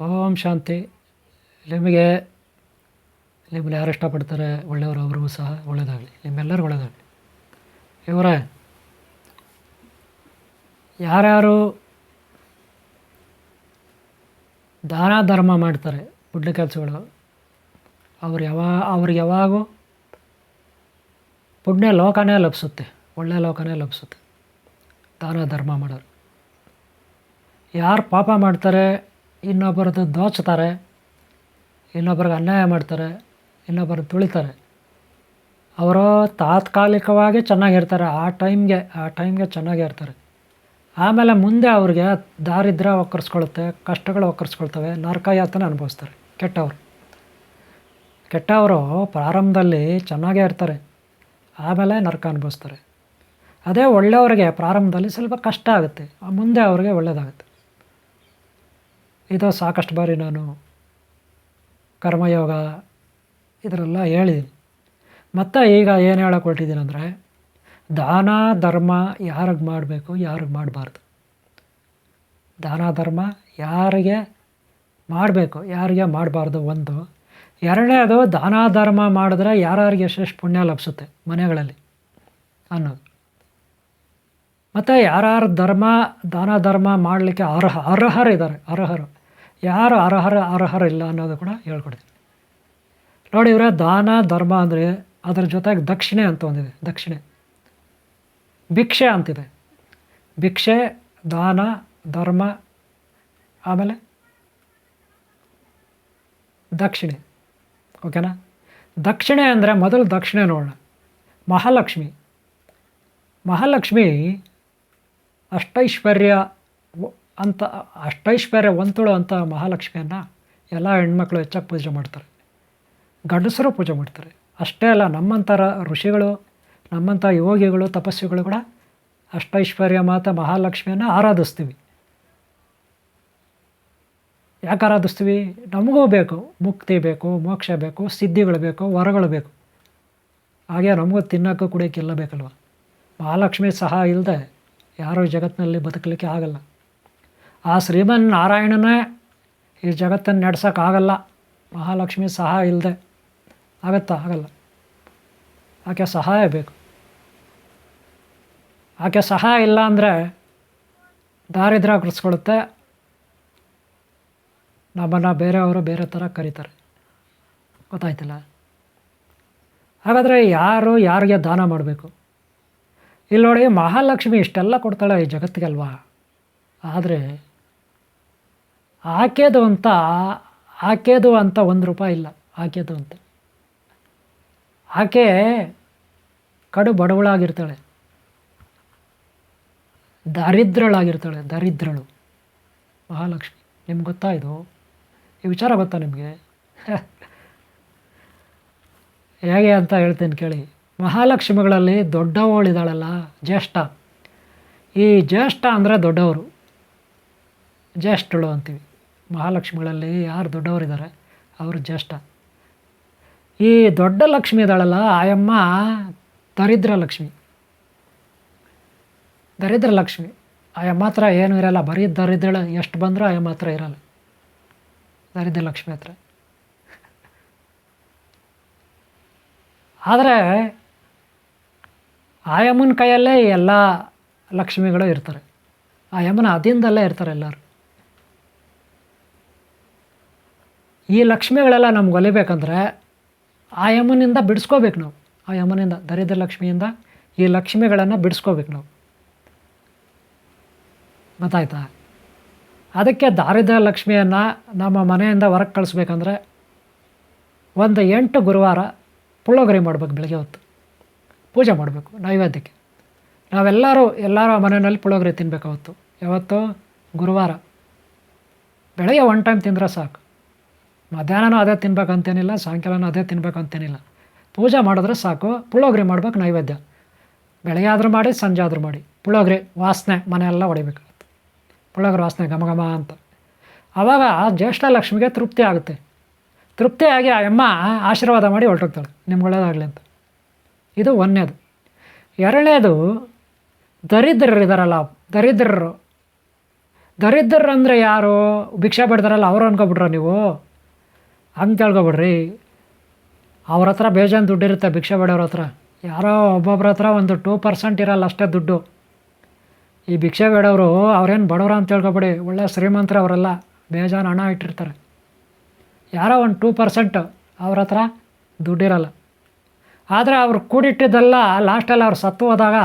ಓಂ ಶಾಂತಿ. ನಿಮಗೆ ನಿಮ್ಮನ್ನು ಯಾರು ಇಷ್ಟಪಡ್ತಾರೆ? ಒಳ್ಳೆಯವರು ಅವ್ರಿಗೂ ಸಹ ಒಳ್ಳೆಯದಾಗಲಿ. ನಿಮ್ಮೆಲ್ಲರೂ ಒಳ್ಳೆಯದಾಗಲಿ. ಇವರೇ, ಯಾರ್ಯಾರು ದಾನ, ಧರ್ಮ ಮಾಡ್ತಾರೆ ಪುಣ್ಯ ಕೆಲಸಗಳು, ಅವ್ರು ಯಾವ, ಅವ್ರಿಗೆ ಯಾವಾಗೂ ಪುಣ್ಯ ಲೋಕನೇ ಲಭಿಸುತ್ತೆ. ಒಳ್ಳೆಯ ಲೋಕನೇ ಲಭಿಸುತ್ತೆ. ದಾನ, ಧರ್ಮ ಮಾಡೋರು. ಯಾರು ಪಾಪ ಮಾಡ್ತಾರೆ? ಇನ್ನೊಬ್ಬರದ್ದು ದೋಚ್ತಾರೆ, ಇನ್ನೊಬ್ರಿಗೆ ಅನ್ಯಾಯ ಮಾಡ್ತಾರೆ ಇನ್ನೊಬ್ಬರು ತುಳಿತಾರೆ. ಅವರು ತಾತ್ಕಾಲಿಕವಾಗಿ ಚೆನ್ನಾಗಿರ್ತಾರೆ, ಆ ಟೈಮ್ಗೆ ಆ ಟೈಮ್ಗೆ ಚೆನ್ನಾಗಿರ್ತಾರೆ. ಆಮೇಲೆ ಮುಂದೆ ಅವ್ರಿಗೆ ದಾರಿದ್ರ್ಯ ಒಕ್ಕರ್ಸ್ಕೊಳುತ್ತೆ, ಕಷ್ಟಗಳು ಒಕ್ಕರ್ಸ್ಕೊಳ್ತವೆ ನರಕ ಯಾತನ ಅನುಭವಿಸ್ತಾರೆ ಕೆಟ್ಟವರು. ಕೆಟ್ಟವರು ಪ್ರಾರಂಭದಲ್ಲಿ ಚೆನ್ನಾಗೇ ಇರ್ತಾರೆ, ಆಮೇಲೆ ನರಕ ಅನುಭವಿಸ್ತಾರೆ. ಅದೇ ಒಳ್ಳೆಯವರಿಗೆ ಪ್ರಾರಂಭದಲ್ಲಿ ಸ್ವಲ್ಪ ಕಷ್ಟ ಆಗುತ್ತೆ, ಮುಂದೆ ಅವ್ರಿಗೆ ಒಳ್ಳೆಯದಾಗುತ್ತೆ ಇದು ಸಾಕಷ್ಟು ಬಾರಿ ನಾನು ಕರ್ಮಯೋಗ ಇದರೆಲ್ಲ ಹೇಳಿದ್ದೀನಿ. ಮತ್ತು ಈಗ ಏನು ಹೇಳಕ್ಕೆ ಹೊರಟಿದ್ದೀನಿ ಅಂದರೆ, ದಾನ, ಧರ್ಮ ಯಾರಿಗೆ ಮಾಡಬೇಕು, ಯಾರಿಗೆ ಮಾಡಬಾರ್ದು? ದಾನ, ಧರ್ಮ ಯಾರಿಗೆ ಮಾಡಬೇಕು, ಯಾರಿಗೆ ಮಾಡಬಾರ್ದು ಒಂದು. ಎರಡನೇದು, ದಾನ, ಧರ್ಮ ಮಾಡಿದ್ರೆ ಯಾರ್ಯಾರಿಗೆ ಎಷ್ಟೆಷ್ಟು ಪುಣ್ಯ ಲಭಿಸುತ್ತೆ ಮನೆಗಳಲ್ಲಿ ಅನ್ನೋದು. ಮತ್ತು ಯಾರ್ಯಾರು ಧರ್ಮ, ದಾನ, ಧರ್ಮ ಮಾಡಲಿಕ್ಕೆ ಅರ್ಹ, ಅರ್ಹರಿದ್ದಾರೆ, ಅರ್ಹರು. ಯಾರು ಅರ್ಹರ ಇಲ್ಲ ಅನ್ನೋದು ಕೂಡ ಹೇಳ್ಕೊಡ್ತೀನಿ. ನೋಡಿ ಇವರೇ ದಾನ, ಧರ್ಮ ಅಂದರೆ ಅದರ ಜೊತೆಗೆ ದಕ್ಷಿಣೆ ಅಂತ ಒಂದಿದೆ ದಕ್ಷಿಣೆ. ಭಿಕ್ಷೆ ಅಂತಿದೆ. ಭಿಕ್ಷೆ, ದಾನ, ಧರ್ಮ, ಆಮೇಲೆ ದಕ್ಷಿಣೆ. ಓಕೆನಾ? ದಕ್ಷಿಣೆ ಅಂದರೆ ಮೊದಲು ದಕ್ಷಿಣೆ ನೋಡೋಣ. ಮಹಾಲಕ್ಷ್ಮಿ. ಮಹಾಲಕ್ಷ್ಮಿ ಅಷ್ಟೈಶ್ವರ್ಯ ವ- ಅಷ್ಟೈಶ್ವರ್ಯ ಒಂತುಳು ಅಂತ ಮಹಾಲಕ್ಷ್ಮಿಯನ್ನು ಎಲ್ಲ ಹೆಣ್ಮಕ್ಳು ಹೆಚ್ಚಾಗಿ ಪೂಜೆ ಮಾಡ್ತಾರೆ. ಗಂಡಸರು ಪೂಜೆ ಮಾಡ್ತಾರೆ. ಅಷ್ಟೇ ಅಲ್ಲ, ನಮ್ಮಂಥರ ಋಷಿಗಳು, ನಮ್ಮಂಥ ಯೋಗಿಗಳು, ತಪಸ್ವಿಗಳು ಕೂಡ ಅಷ್ಟೈಶ್ವರ್ಯ ಮಾತ ಮಹಾಲಕ್ಷ್ಮಿಯನ್ನು ಆರಾಧಿಸ್ತೀವಿ. ಯಾಕೆ ಆರಾಧಿಸ್ತೀವಿ? ನಮಗೂ ಬೇಕು. ಮುಕ್ತಿ ಬೇಕು, ಮೋಕ್ಷ ಬೇಕು, ಸಿದ್ಧಿಗಳು ಬೇಕು, ವರಗಳು ಬೇಕು. ಹಾಗೆ ನಮಗೂ ತಿನ್ನೋಕ್ಕೂ ಕುಡಿಯೋಕ್ಕೆಲ್ಲ ಬೇಕಲ್ವ? ಮಹಾಲಕ್ಷ್ಮಿ ಸಹ ಇಲ್ಲದೆ ಯಾರೂ ಜಗತ್ತಿನಲ್ಲಿ ಬದುಕಲಿಕ್ಕೆ ಆಗಲ್ಲ. ಆ ಶ್ರೀಮನ್ ನಾರಾಯಣನೇ ಈ ಜಗತ್ತನ್ನು ನಡೆಸೋಕ್ಕಾಗಲ್ಲ ಮಹಾಲಕ್ಷ್ಮಿ ಸಹ ಇಲ್ಲದೆ ಆಗತ್ತಾ? ಆಗಲ್ಲ. ಆಕೆ ಸಹಾಯ ಬೇಕು. ಆಕೆ ಸಹಾಯ ಇಲ್ಲ ಅಂದರೆ ದಾರಿದ್ರ್ಯ ಕೃಸ್ಕೊಳ್ಳುತ್ತೆ ನಮ್ಮನ್ನು ಬೇರೆಯವರು ಬೇರೆ ಥರ ಕರೀತಾರೆ. ಗೊತ್ತಾಯ್ತಲ್ಲ? ಹಾಗಾದರೆ ಯಾರು ಯಾರಿಗೆ ದಾನ ಮಾಡಬೇಕು? ಇಲ್ಲಿ ನೋಡಿ ಮಹಾಲಕ್ಷ್ಮಿ ಇಷ್ಟೆಲ್ಲ ಕೊಡ್ತಾಳೆ ಈ ಜಗತ್ತಿಗೆ ಅಲ್ವಾ? ಆದರೆ ಆಕೆದು ಅಂತ ಆಕೆದು ಅಂತ ಒಂದು ರೂಪಾಯಿ ಇಲ್ಲ ಆಕೆದು ಅಂತ ಆಕೆ ಕಡು ಬಡವಳಾಗಿರ್ತಾಳೆ. ದರಿದ್ರಳಾಗಿರ್ತಾಳೆ ದರಿದ್ರಳು. ಮಹಾಲಕ್ಷ್ಮಿ, ನಿಮ್ಗೆ ಗೊತ್ತಾ ಇದು? ಈ ವಿಚಾರ ಗೊತ್ತಾ ನಿಮಗೆ? ಹೇಗೆ ಅಂತ ಹೇಳ್ತೀನಿ ಕೇಳಿ. ಮಹಾಲಕ್ಷ್ಮಿಗಳಲ್ಲಿ ದೊಡ್ಡವಳಿದಾಳಲ್ಲ, ಜ್ಯೇಷ್ಠ. ಈ ಜ್ಯೇಷ್ಠ ಅಂದರೆ ದೊಡ್ಡವರು. ಜ್ಯೇಷ್ಠಳು ಅಂತೀವಿ. ಮಹಾಲಕ್ಷ್ಮಿಗಳಲ್ಲಿ ಯಾರು ದೊಡ್ಡವರಿದ್ದಾರೆ? ಅವರು ಜ್ಯೇಷ್ಠ. ಈ ದೊಡ್ಡ ಲಕ್ಷ್ಮಿ ಇದ್ದಾಳಲ್ಲ, ಆಯಮ್ಮ ದರಿದ್ರ ಲಕ್ಷ್ಮಿ. ದರಿದ್ರ ಲಕ್ಷ್ಮಿ. ಆಯಮ್ಮ ಹತ್ರ ಏನೂ ಇರಲ್ಲ, ಬರೀ ದರಿದ್ರ, ಎಷ್ಟು ಬಂದರೂ ಆಯಮ್ಮ ಹತ್ರ ಇರಲ್ಲ. ದರಿದ್ರ ಲಕ್ಷ್ಮಿ ಹತ್ರ. ಆದರೆ ಆಯಮ್ಮನ ಕೈಯಲ್ಲೇ ಎಲ್ಲ ಲಕ್ಷ್ಮಿಗಳು ಇರ್ತಾರೆ. ಆಯಮ್ಮನ ಅದಿಂದಲ್ಲೇ ಇರ್ತಾರೆ ಎಲ್ಲರೂ. ಈ ಲಕ್ಷ್ಮಿಗಳೆಲ್ಲ ನಮ್ಗೆ ಒಲಿಬೇಕಂದ್ರೆ ಆ ಯಮನಿಂದ ಬಿಡಿಸ್ಕೋಬೇಕು ನಾವು. ಆ ಯಮನಿಂದ, ದರಿದ್ರ ಲಕ್ಷ್ಮಿಯಿಂದ ಈ ಲಕ್ಷ್ಮಿಗಳನ್ನು ಬಿಡಿಸ್ಕೋಬೇಕು ನಾವು. ಗೊತ್ತಾಯ್ತಾ? ಅದಕ್ಕೆ ದಾರಿದ್ರ ಲಕ್ಷ್ಮಿಯನ್ನು ನಮ್ಮ ಮನೆಯಿಂದ ಹೊರಗೆ ಕಳಿಸ್ಬೇಕಂದ್ರೆ ಒಂದು ಎಂಟು ಗುರುವಾರ ಪುಳ್ಳೋಗರಿ ಮಾಡಬೇಕು ಬೆಳಗ್ಗೆ ಹೊತ್ತು. ಪೂಜೆ ಮಾಡಬೇಕು ನೈವೇದ್ಯಕ್ಕೆ. ನಾವೆಲ್ಲರೂ, ಎಲ್ಲರ ಮನೆಯಲ್ಲಿ ಪುಳ್ಳೋಗರಿ ತಿನ್ಬೇಕು ಅವತ್ತು. ಯಾವತ್ತು ಗುರುವಾರ. ಬೆಳಗ್ಗೆ ಒನ್ ಟೈಮ್ ತಿಂದರೆ ಸಾಕು. ಮಧ್ಯಾಹ್ನನೂ ಅದೇ ತಿನ್ಬೇಕಂತೇನಿಲ್ಲ, ಸಾಯಂಕಾಲನೂ ಅದೇ ತಿನ್ಬೇಕಂತೇನಿಲ್ಲ. ಪೂಜೆ ಮಾಡಿದ್ರೆ ಸಾಕು ಪುಳೋಗ್ರೆ ಮಾಡ್ಬೇಕು ನೈವೇದ್ಯ. ಬೆಳಗ್ಗೆ ಆದರೂ ಮಾಡಿ ಸಂಜೆ ಆದರೂ ಮಾಡಿ. ಪುಳೋಗ್ರೆ ವಾಸನೆ, ಮನೆಯೆಲ್ಲ ಹೊಡಿಬೇಕು ಪುಳೋಗ್ರೆ ವಾಸನೆ, ಘಮ ಅಂತ. ಆವಾಗ ಜ್ಯೇಷ್ಠ ಲಕ್ಷ್ಮಿಗೆ ತೃಪ್ತಿ ಆಗುತ್ತೆ. ತೃಪ್ತಿಯಾಗಿ ಆ ಅಮ್ಮ ಆಶೀರ್ವಾದ ಮಾಡಿ ಹೊರಟೋಗ್ತಾಳೆ, ನಿಮ್ಗೆ ಅಂತ. ಇದು ಒಂದನೇದು. ಎರಡನೇದು, ದರಿದ್ರರು ಇದ್ದಾರಲ್ಲ ದರಿದ್ರರು. ದರಿದ್ರರು ಅಂದರೆ ಯಾರು? ಭಿಕ್ಷೆ ಬಿಡ್ತಾರಲ್ಲ ಅವರು ಅನ್ಕೊಬಿಟ್ರ ನೀವು? ಹಂಗೆ ಕೇಳ್ಕೊಬಿಡ್ರಿ. ಅವ್ರ ಹತ್ರ ಬೇಜಾನ್ ದುಡ್ಡಿರುತ್ತೆ ಭಿಕ್ಷೆ ಬೇಡವ್ರ ಹತ್ರ. ಯಾರೋ ಒಬ್ಬೊಬ್ರ ಹತ್ರ ಒಂದು ಟೂ ಪರ್ಸೆಂಟ್ ಇರಲ್ಲ ಅಷ್ಟೇ ದುಡ್ಡು. ಈ ಭಿಕ್ಷೆ ಬೇಡವರು ಅವ್ರೇನು ಬಡವ್ರ ಅಂತ ತಿಳ್ಕೊಬೇಡಿ ಒಳ್ಳೆ ಶ್ರೀಮಂತರ ಅವರೆಲ್ಲ. ಬೇಜಾನ್ ಹಣ ಇಟ್ಟಿರ್ತಾರೆ. ಯಾರೋ ಒಂದು ಟೂ ಪರ್ಸೆಂಟ್ ಅವ್ರ ಹತ್ರ ದುಡ್ಡಿರಲ್ಲ ಆದರೆ ಅವ್ರು ಕೂಡಿಟ್ಟಿದ್ದೆಲ್ಲ ಲಾಸ್ಟಲ್ಲಿ ಅವ್ರು ಸತ್ತು ಹೋದಾಗ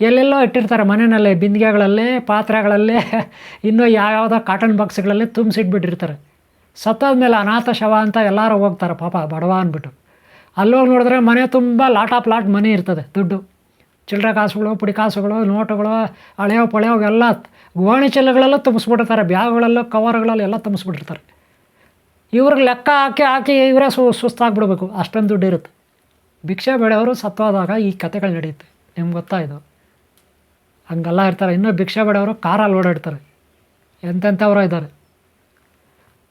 ಎಲ್ಲೆಲ್ಲೋ ಇಟ್ಟಿರ್ತಾರೆ ಮನೆಯಲ್ಲಿ, ಬಿಂದಿಗೆಗಳಲ್ಲಿ, ಪಾತ್ರೆಗಳಲ್ಲಿ, ಇನ್ನೂ ಯಾವ್ಯಾವುದೋ ಕಾಟನ್ ಬಾಕ್ಸ್ಗಳಲ್ಲಿ ತುಂಬಿಸಿಟ್ಬಿಟ್ಟಿರ್ತಾರೆ. ಸತ್ತೋದ್ಮೇಲೆ ಅನಾಥ ಶವ ಅಂತ ಎಲ್ಲರೂ ಹೋಗ್ತಾರೆ, ಪಾಪ ಬಡವ ಅಂದ್ಬಿಟ್ಟು. ಅಲ್ಲೋಗಿ ನೋಡಿದ್ರೆ ಮನೆ ತುಂಬ ಲಾಟ್ ಆಫ್ ಲಾಟ್ ಮನಿ ಇರ್ತದೆ, ದುಡ್ಡು. ಚಿಲ್ಲರೆ ಕಾಸುಗಳು, ಪುಡಿ ಕಾಸುಗಳು, ನೋಟುಗಳು, ಹಳೆಯೋ ಪಳೆಯೋ ಎಲ್ಲ ಗೋಣಿ ಚೀಲಗಳೆಲ್ಲ ತುಂಬಿಸ್ಬಿಟ್ಟಿರ್ತಾರೆ, ಬ್ಯಾಗ್ಗಳೆಲ್ಲ, ಕವರ್ಗಳಲ್ಲಿ ಎಲ್ಲ ತುಂಬಿಸ್ಬಿಟ್ಟಿರ್ತಾರೆ. ಇವ್ರಿಗೆ ಲೆಕ್ಕ ಹಾಕಿ ಹಾಕಿ ಇವರೇ ಸು, ಸುಸ್ತಾಗ್ಬಿಡ್ಬೇಕು, ಅಷ್ಟೊಂದು ದುಡ್ಡು ಇರುತ್ತೆ. ಭಿಕ್ಷೆ ಬೇಡವರು ಸತ್ತೋದಾಗ ಈ ಕತೆಗಳು ನಡೆಯುತ್ತೆ, ನಿಮ್ಗೆ ಗೊತ್ತಾ ಇದು? ಹಂಗೆಲ್ಲ ಇರ್ತಾರೆ, ಇನ್ನೂ ಭಿಕ್ಷೆ ಬೇಡವರು ಕಾರಲ್ಲಿ ಓಡಾಡ್ತಾರೆ, ಎಂತೆಂಥವ್ರು ಇದ್ದಾರೆ.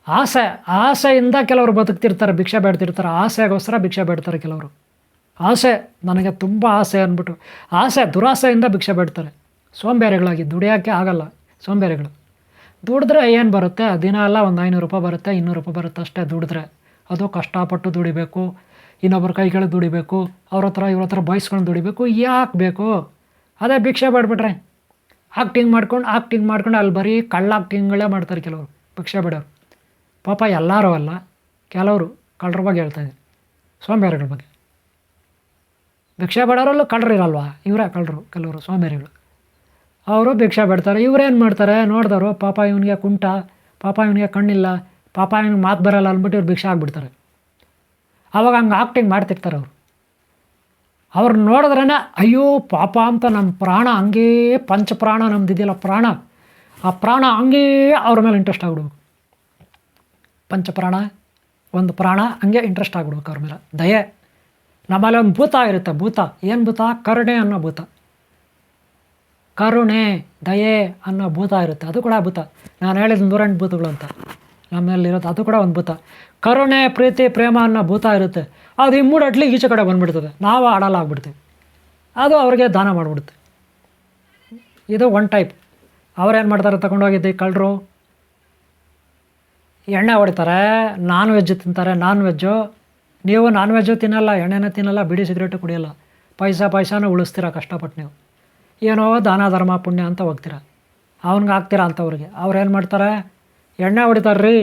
ಆಸೆ, ಆಸೆಯಿಂದ ಕೆಲವರು ಬದುಕ್ತಿರ್ತಾರೆ, ಭಿಕ್ಷೆ ಬೇಡ್ತಿರ್ತಾರೆ, ಆಸೆಗೋಸ್ಕರ ಭಿಕ್ಷೆ ಬೇಡ್ತಾರೆ ಕೆಲವರು. ಆಸೆ ನನಗೆ ತುಂಬ ಆಸೆ ಅಂದ್ಬಿಟ್ಟು, ಆಸೆ ದುರಾಸೆಯಿಂದ ಭಿಕ್ಷೆ ಬೇಡ್ತಾರೆ. ಸೋಂಬೇರಿಗಳಾಗಿ ದುಡಿಯೋಕ್ಕೆ ಆಗಲ್ಲ ಸೋಂಬೇರಿಗಳು. ದುಡಿದ್ರೆ ಏನು ಬರುತ್ತೆ? ದಿನ ಎಲ್ಲ ಒಂದು ಐನೂರು ರೂಪಾಯಿ ಬರುತ್ತೆ, ಇನ್ನೂರು ರೂಪಾಯಿ ಬರುತ್ತೆ ಅಷ್ಟೇ ದುಡಿದ್ರೆ. ಅದು ಕಷ್ಟಪಟ್ಟು ದುಡಿಬೇಕು, ಇನ್ನೊಬ್ಬರ ಕೈಗಳು ದುಡಿಬೇಕು, ಅವ್ರ ಹತ್ರ, ಇವ್ರ ಹತ್ರ ಬಯಸ್ಕೊಂಡು ದುಡಿಬೇಕು, ಯಾಕೆ ಬೇಕು? ಅದೇ ಭಿಕ್ಷೆ ಬೇಡ್ಬಿಟ್ರೆ. ಆಕ್ಟಿಂಗ್ ಮಾಡ್ಕೊಂಡು ಆಕ್ಟಿಂಗ್ ಮಾಡ್ಕೊಂಡು ಅಲ್ಲಿ ಬರೀ ಕಳ್ಳ ಆಕ್ಟಿಂಗ್ಗಳೇ ಮಾಡ್ತಾರೆ ಕೆಲವರು, ಭಿಕ್ಷೆ ಬೇಡೋರು ಪಾಪ ಎಲ್ಲರೂ ಅಲ್ಲ, ಕೆಲವರು ಕಳ್ಳರ ಬಗ್ಗೆ ಹೇಳ್ತಾ ಇದ್ದೀನಿ ಸೋಂಬೇರಿಗಳ ಬಗ್ಗೆ. ಭಿಕ್ಷೆ ಬೇಡೋರಲ್ಲೂ ಕಳ್ಳರು ಇರಲ್ವಾ? ಇವರೇ ಕಳ್ಳರು, ಕೆಲವರು ಸೋಂಬೇರಿಗಳು ಅವರು ಭಿಕ್ಷೆ ಬೇಡ್ತಾರೆ ಇವರೇನು ಮಾಡ್ತಾರೆ? ನೋಡಿದವರು, ಪಾಪ ಇವನಿಗೆ ಕುಂಟ, ಪಾಪ ಇವನಿಗೆ ಕಣ್ಣಿಲ್ಲ, ಪಾಪ ಇವನಿಗೆ ಮಾತು ಬರಲ್ಲ ಅಂದ್ಬಿಟ್ಟು ಇವ್ರು ಭಿಕ್ಷೆ ಆಗಿಬಿಡ್ತಾರೆ. ಆವಾಗ ಹಂಗೆ ಆಕ್ಟಿಂಗ್ ಮಾಡ್ತಿರ್ತಾರೆ ಅವರು. ಅವ್ರು ನೋಡಿದ್ರೇ ಅಯ್ಯೋ ಪಾಪ ಅಂತ ನಮ್ಮ ಪ್ರಾಣ ಹಂಗೇ ಪಂಚಪ್ರಾಣ ನಮ್ದಿದೆಯಲ್ಲ ಪ್ರಾಣ. ಆ ಪ್ರಾಣ ಹಂಗೇ ಅವ್ರ ಮೇಲೆ ಇಂಟ್ರೆಸ್ಟ್ ಆಗ್ಬಿಡ್ಬೇಕು. ಪಂಚಪ್ರಾಣ, ಒಂದು ಪ್ರಾಣ, ಹಂಗೆ ಇಂಟ್ರೆಸ್ಟ್ ಆಗ್ಬಿಡ್ಬೇಕು ಅವ್ರ ಮೇಲೆ. ದಯೆ. ನಮ್ಮಲ್ಲಿ ಒಂದು ಭೂತ ಇರುತ್ತೆ, ಭೂತ. ಏನು ಭೂತ? ಕರುಣೆ ಅನ್ನೋ ಭೂತ. ಕರುಣೆ, ದಯೆ ಅನ್ನೋ ಭೂತ ಇರುತ್ತೆ. ಅದು ಕೂಡ ಭೂತ. ನಾನು ಹೇಳಿದ ನೂರೆಂಟು ಭೂತಗಳು ಅಂತ. ನಮ್ಮಲ್ಲಿರೋದು ಅದು ಕೂಡ ಒಂದು ಭೂತ. ಕರುಣೆ, ಪ್ರೀತಿ, ಪ್ರೇಮ ಅನ್ನೋ ಭೂತ ಇರುತ್ತೆ. ಅದು ಇಮ್ಮೂಡಟ್ಲಿ ಈಚೆ ಕಡೆ ಬಂದ್ಬಿಡ್ತದೆ. ನಾವು ಆಡಲ್ಲ ಆಗ್ಬಿಡ್ತೀವಿ. ಅದು ಅವ್ರಿಗೆ ದಾನ ಮಾಡಿಬಿಡುತ್ತೆ. ಇದು ಒನ್ ಟೈಪ್ ಅವ್ರೇನು ಮಾಡ್ತಾರೆ? ತಗೊಂಡೋಗಿದ್ದೆ ಕಳ್ಳರು ಎಣ್ಣೆ ಹೊಡಿತಾರೆ ನಾನ್ ವೆಜ್ ತಿಂತಾರೆ ನಾನ್ ವೆಜ್ಜು ನೀವು ನಾನ್ ವೆಜ್ಜು ತಿನ್ನಲ್ಲ, ಎಣ್ಣೆನ ತಿನ್ನಲ್ಲ, ಬಿಡಿ ಸಿಗರೇಟು ಕುಡಿಯಲ್ಲ. ಪೈಸಾ ಪೈಸಾನು ಉಳಿಸ್ತೀರ ಕಷ್ಟಪಟ್ಟು ನೀವು. ಏನೋ ದಾನ, ಧರ್ಮ, ಪುಣ್ಯ ಅಂತ ಹೋಗ್ತೀರ. ಅವ್ನಿಗೆ ಹಾಕ್ತೀರಾ ಅಂಥವ್ರಿಗೆ ಅವ್ರು ಏನು ಮಾಡ್ತಾರೆ? ಎಣ್ಣೆ ಹೊಡಿತಾರೆ ರೀ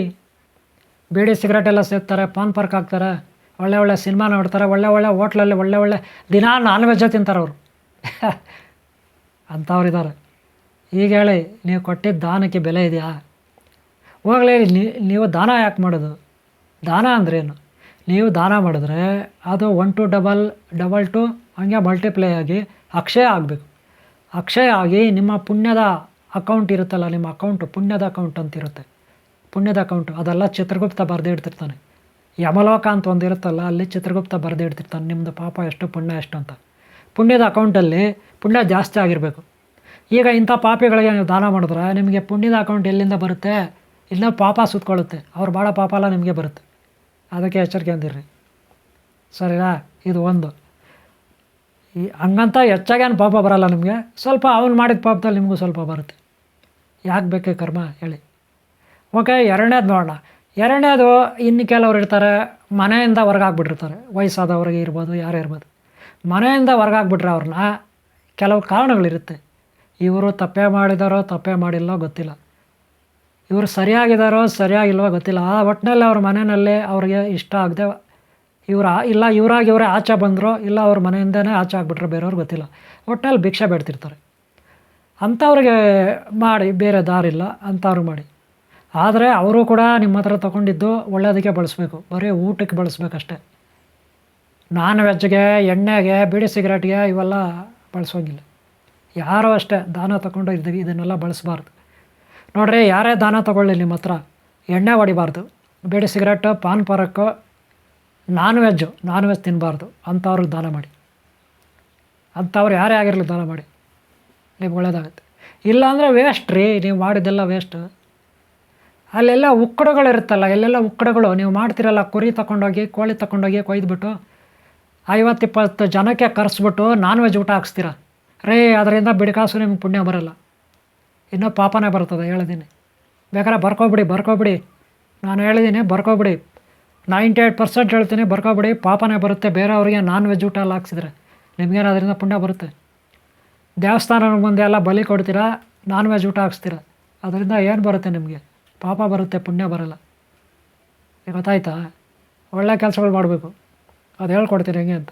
ಬೀಡಿ ಸಿಗರೇಟ್ ಎಲ್ಲ ಸೇರ್ತಾರೆ ಪಾನ್ ಪಾರ್ಕ್ ಹಾಕ್ತಾರೆ. ಒಳ್ಳೆ ಒಳ್ಳೆ ಸಿನಿಮಾ ನೋಡ್ತಾರೆ, ಒಳ್ಳೆ ಒಳ್ಳೆ ಹೋಟ್ಲಲ್ಲಿ ಒಳ್ಳೆ ಒಳ್ಳೆ ದಿನ ನಾನ್ ವೆಜ್ಜೇ ತಿಂತಾರೆ ಅವರು. ಅಂಥವ್ರು ಇದ್ದಾರೆ ಈಗ ಹೇಳಿ, ನೀವು ಕೊಟ್ಟಿದ್ದ ದಾನಕ್ಕೆ ಬೆಲೆ ಇದೆಯಾ? ಹೋಗಲಿ ನೀವು ದಾನ ಯಾಕೆ ಮಾಡೋದು? ದಾನ ಅಂದ್ರೇನು? ನೀವು ದಾನ ಮಾಡಿದ್ರೆ ಅದು one to double double to ಹಂಗೆ ಮಲ್ಟಿಪ್ಲೈ ಆಗಿ ಅಕ್ಷಯ ಆಗಬೇಕು. ಅಕ್ಷಯ ಆಗಿ ನಿಮ್ಮ ಪುಣ್ಯದ ಅಕೌಂಟ್ ಇರುತ್ತಲ್ಲ, ನಿಮ್ಮ ಅಕೌಂಟು ಪುಣ್ಯದ ಅಕೌಂಟ್ ಅಂತ ಇರುತ್ತೆ. ಪುಣ್ಯದ ಅಕೌಂಟು ಅದೆಲ್ಲ ಚಿತ್ರಗುಪ್ತ ಬರೆದೇ ಇಡ್ತಿರ್ತಾನೆ. ಯಮಲೋಕ ಅಂತ ಒಂದು ಇರುತ್ತಲ್ಲ, ಅಲ್ಲಿ ಚಿತ್ರಗುಪ್ತ ಬರೆದೇ ಇಡ್ತಿರ್ತಾನೆ ನಿಮ್ಮದು ಪಾಪ ಎಷ್ಟು ಪುಣ್ಯ ಎಷ್ಟು ಅಂತ. ಪುಣ್ಯದ ಅಕೌಂಟಲ್ಲಿ ಪುಣ್ಯ ಜಾಸ್ತಿ ಆಗಿರಬೇಕು. ಈಗ ಇಂಥ ಪಾಪಿಗಳಿಗೆ ನೀವು ದಾನ ಮಾಡಿದ್ರೆ ನಿಮಗೆ ಪುಣ್ಯದ ಅಕೌಂಟ್ ಎಲ್ಲಿಂದ ಬರುತ್ತೆ? ಇಲ್ಲ ಪಾಪ ಸುತ್ಕೊಳ್ಳುತ್ತೆ. ಅವ್ರು ಭಾಳ ಪಾಪ ಎಲ್ಲ ನಿಮಗೆ ಬರುತ್ತೆ. ಅದಕ್ಕೆ ಎಚ್ಚರಿಕೆ ಅಂದಿರ್ರಿ. ಸರಿನಾ? ಇದು ಒಂದು. ಈ ಹಂಗಂತ ಹೆಚ್ಚಾಗೇನು ಪಾಪ ಬರಲ್ಲ ನಿಮಗೆ? ಸ್ವಲ್ಪ ಅವನು ಮಾಡಿದ ಪಾಪದಲ್ಲಿ ನಿಮಗೂ ಸ್ವಲ್ಪ ಬರುತ್ತೆ. ಯಾಕೆ ಬೇಕೇ ಕರ್ಮ? ಹೇಳಿ. ಓಕೆ, ಎರಡನೇದು ನೋಡೋಣ. ಎರಡನೇದು, ಇನ್ನು ಕೆಲವ್ರು ಇರ್ತಾರೆ, ಮನೆಯಿಂದ ಹೊರಗಾಗ್ಬಿಟ್ಟಿರ್ತಾರೆ. ವಯಸ್ಸಾದವ್ರಿಗೆ ಇರ್ಬೋದು, ಯಾರೇ ಇರ್ಬೋದು. ಮನೆಯಿಂದ ಹೊರಗಾಗ್ಬಿಟ್ರೆ ಅವ್ರನ್ನ ಕೆಲವು ಕಾರಣಗಳಿರುತ್ತೆ. ಇವರು ತಪ್ಪೇ ಮಾಡಿದಾರೋ, ತಪ್ಪೇ ಮಾಡಿಲ್ಲೋ ಗೊತ್ತಿಲ್ಲ. ಇವರು ಸರಿಯಾಗಿದ್ದಾರೋ ಸರಿಯಾಗಿಲ್ವೋ ಗೊತ್ತಿಲ್ಲ. ಆ ಒಟ್ಟಿನಲ್ಲಿ ಅವ್ರ ಮನೆಯಲ್ಲೇ ಅವ್ರಿಗೆ ಇಷ್ಟ ಆಗದೆ ಇವರ ಇಲ್ಲ ಇವರಾಗಿ ಇವರೇ ಆಚೆ ಬಂದರೋ, ಇಲ್ಲ ಅವ್ರ ಮನೆಯಿಂದನೇ ಆಚೆ ಆಗ್ಬಿಟ್ರೆ ಬೇರೆಯವ್ರು ಗೊತ್ತಿಲ್ಲ. ಒಟ್ಟಿನಲ್ಲಿ ಭಿಕ್ಷೆ ಬೇಡ್ತಿರ್ತಾರೆ. ಅಂಥವ್ರಿಗೆ ಮಾಡಿ, ಬೇರೆ ದಾರಿಲ್ಲ, ಅಂಥವ್ರು ಮಾಡಿ. ಆದರೆ ಅವರು ಕೂಡ ನಿಮ್ಮ ಹತ್ರ ತೊಗೊಂಡಿದ್ದು ಒಳ್ಳೆಯದಕ್ಕೆ ಬಳಸಬೇಕು. ಬರೀ ಊಟಕ್ಕೆ ಬಳಸ್ಬೇಕಷ್ಟೆ. ನಾನ್ ವೆಜ್ಗೆ ಎಣ್ಣೆಗೆ ಬೀಡಿ ಸಿಗರೇಟ್ಗೆ ಇವೆಲ್ಲ ಬಳಸೋಂಗಿಲ್ಲ. ಯಾರೋ ಅಷ್ಟೇ ದಾನ ತಗೊಂಡು ಇದನ್ನೆಲ್ಲ ಬಳಸಬಾರ್ದು. ನೋಡ್ರಿ, ಯಾರೇ ದಾನ ತೊಗೊಳ್ಳಿ ನಿಮ್ಮ ಹತ್ರ. ಎಣ್ಣೆ ಹೊಡಿಬಾರ್ದು. ಬೇಡಿ ಸಿಗರೇಟು, ಪಾನ್ ಪರಕ್ಕು ನಾನ್ ವೆಜ್ಜು, ನಾನ್ ವೆಜ್ ತಿನ್ನಬಾರ್ದು ಅಂಥವ್ರಿಗೆ ದಾನ ಮಾಡಿ. ಅಂಥವ್ರು ಯಾರೇ ಆಗಿರಲಿ ದಾನ ಮಾಡಿ. ನಿಮ್ಗೆ ಒಳ್ಳೇದಾಗುತ್ತೆ. ಇಲ್ಲಾಂದರೆ ವೇಸ್ಟ್ ರೀ, ನೀವು ಮಾಡಿದ್ದೆಲ್ಲ ವೇಸ್ಟ್ ಅಲ್ಲೆಲ್ಲ ಉಕ್ಕಡಗಳಿರುತ್ತಲ್ಲ ಎಲ್ಲೆಲ್ಲ ಉಕ್ಕಡಗಳು. ನೀವು ಮಾಡ್ತಿರಲ್ಲ, ಕುರಿ ತಗೊಂಡೋಗಿ ಕೋಳಿ ತಗೊಂಡೋಗಿ ಕೊಯ್ದುಬಿಟ್ಟು ಐವತ್ತಿಪ್ಪತ್ತು ಜನಕ್ಕೆ ಕರೆಸ್ಬಿಟ್ಟು ನಾನ್ ವೆಜ್ ಊಟ ಹಾಕ್ಸ್ತೀರ? ರೇ, ಅದರಿಂದ ಬಿಡಿಕಾಸು ನಿಮ್ಗೆ ಪುಣ್ಯ ಬರಲ್ಲ. ಇನ್ನೂ ಪಾಪನೇ ಬರ್ತದೆ ಹೇಳಿದ್ದೀನಿ ಬೇಕಾದ್ರೆ ಬರ್ಕೋಬಿಡಿ ಬರ್ಕೋಬಿಡಿ. ನಾನು ಹೇಳಿದ್ದೀನಿ ಬರ್ಕೋಬಿಡಿ. ನೈಂಟಿ ಏಯ್ಟ್ ಪರ್ಸೆಂಟ್ ಹೇಳ್ತೀನಿ, ಬರ್ಕೊಬಿಡಿ. ಪಾಪನೇ ಬರುತ್ತೆ, ಬೇರೆಯವ್ರಿಗೆ ನಾನ್ ವೆಜ್ ಊಟ ಎಲ್ಲ ಹಾಕ್ಸಿದ್ರೆ. ನಿಮಗೇನು ಅದರಿಂದ ಪುಣ್ಯ ಬರುತ್ತೆ. ದೇವಸ್ಥಾನ ಮುಂದೆ ಎಲ್ಲ ಬಲಿ ಕೊಡ್ತೀರಾ ನಾನ್ ವೆಜ್ ಊಟ ಹಾಕ್ಸ್ತೀರ? ಅದರಿಂದ ಏನು ಬರುತ್ತೆ ನಿಮಗೆ? ಪಾಪ ಬರುತ್ತೆ, ಪುಣ್ಯ ಬರಲ್ಲ. ಗೊತ್ತಾಯ್ತಾ? ಒಳ್ಳೆ ಕೆಲಸಗಳು ಮಾಡಬೇಕು. ಅದು ಹೇಳ್ಕೊಡ್ತೀನಿ ಹೆಂಗೆ ಅಂತ.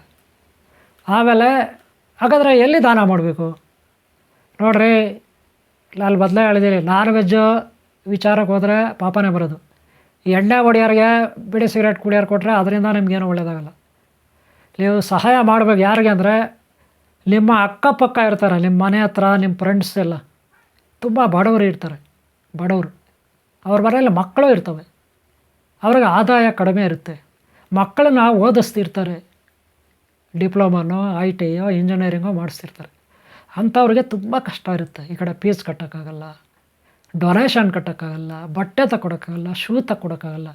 ಆಮೇಲೆ ಹಾಗಾದರೆ ಎಲ್ಲಿ ದಾನ ಮಾಡಬೇಕು? ನೋಡ್ರಿ ಅಲ್ಲಿ ಬದಲೇ ಹೇಳಿದ್ದೀರಿ ನಾನ್ ವೆಜ್ಜು ವಿಚಾರಕ್ಕೆ ಹೋದರೆ ಪಾಪನೇ ಬರೋದು. ಎಣ್ಣೆ ಹೊಡಿಯೋರಿಗೆ ಬಿಡಿ ಸಿಗರೇಟ್ ಕುಡಿಯೋರು ಕೊಟ್ಟರೆ ಅದರಿಂದ ನಿಮಗೇನು ಒಳ್ಳೆಯದಾಗಲ್ಲ ನೀವು ಸಹಾಯ ಮಾಡಬೇಕು ಯಾರಿಗೆ ಅಂದರೆ, ನಿಮ್ಮ ಅಕ್ಕಪಕ್ಕ ಇರ್ತಾರೆ, ನಿಮ್ಮ ಮನೆ ಹತ್ರ, ನಿಮ್ಮ ಫ್ರೆಂಡ್ಸ್ ಎಲ್ಲ. ತುಂಬ ಬಡವರು ಇರ್ತಾರೆ, ಬಡವರು. ಅವ್ರ ಮನೆಯಲ್ಲಿ ಮಕ್ಕಳು ಇರ್ತವೆ. ಅವ್ರಿಗೆ ಆದಾಯ ಕಡಿಮೆ ಇರುತ್ತೆ. ಮಕ್ಕಳನ್ನ ಓದಿಸ್ತಿರ್ತಾರೆ. ಡಿಪ್ಲೊಮಾನೋ ಐ ಟಿಯೋ ಇಂಜಿನಿಯರಿಂಗೋ ಮಾಡಿಸ್ತಿರ್ತಾರೆ. ಅಂಥವ್ರಿಗೆ ತುಂಬ ಕಷ್ಟ ಇರುತ್ತೆ. ಈ ಕಡೆ ಫೀಸ್ ಕಟ್ಟೋಕ್ಕಾಗಲ್ಲ ಡೊನೇಷನ್ ಕಟ್ಟೋಕ್ಕಾಗಲ್ಲ, ಬಟ್ಟೆ ತಗೊಡೋಕ್ಕಾಗಲ್ಲ ಶೂ ತಗೊಡೋಕ್ಕಾಗಲ್ಲ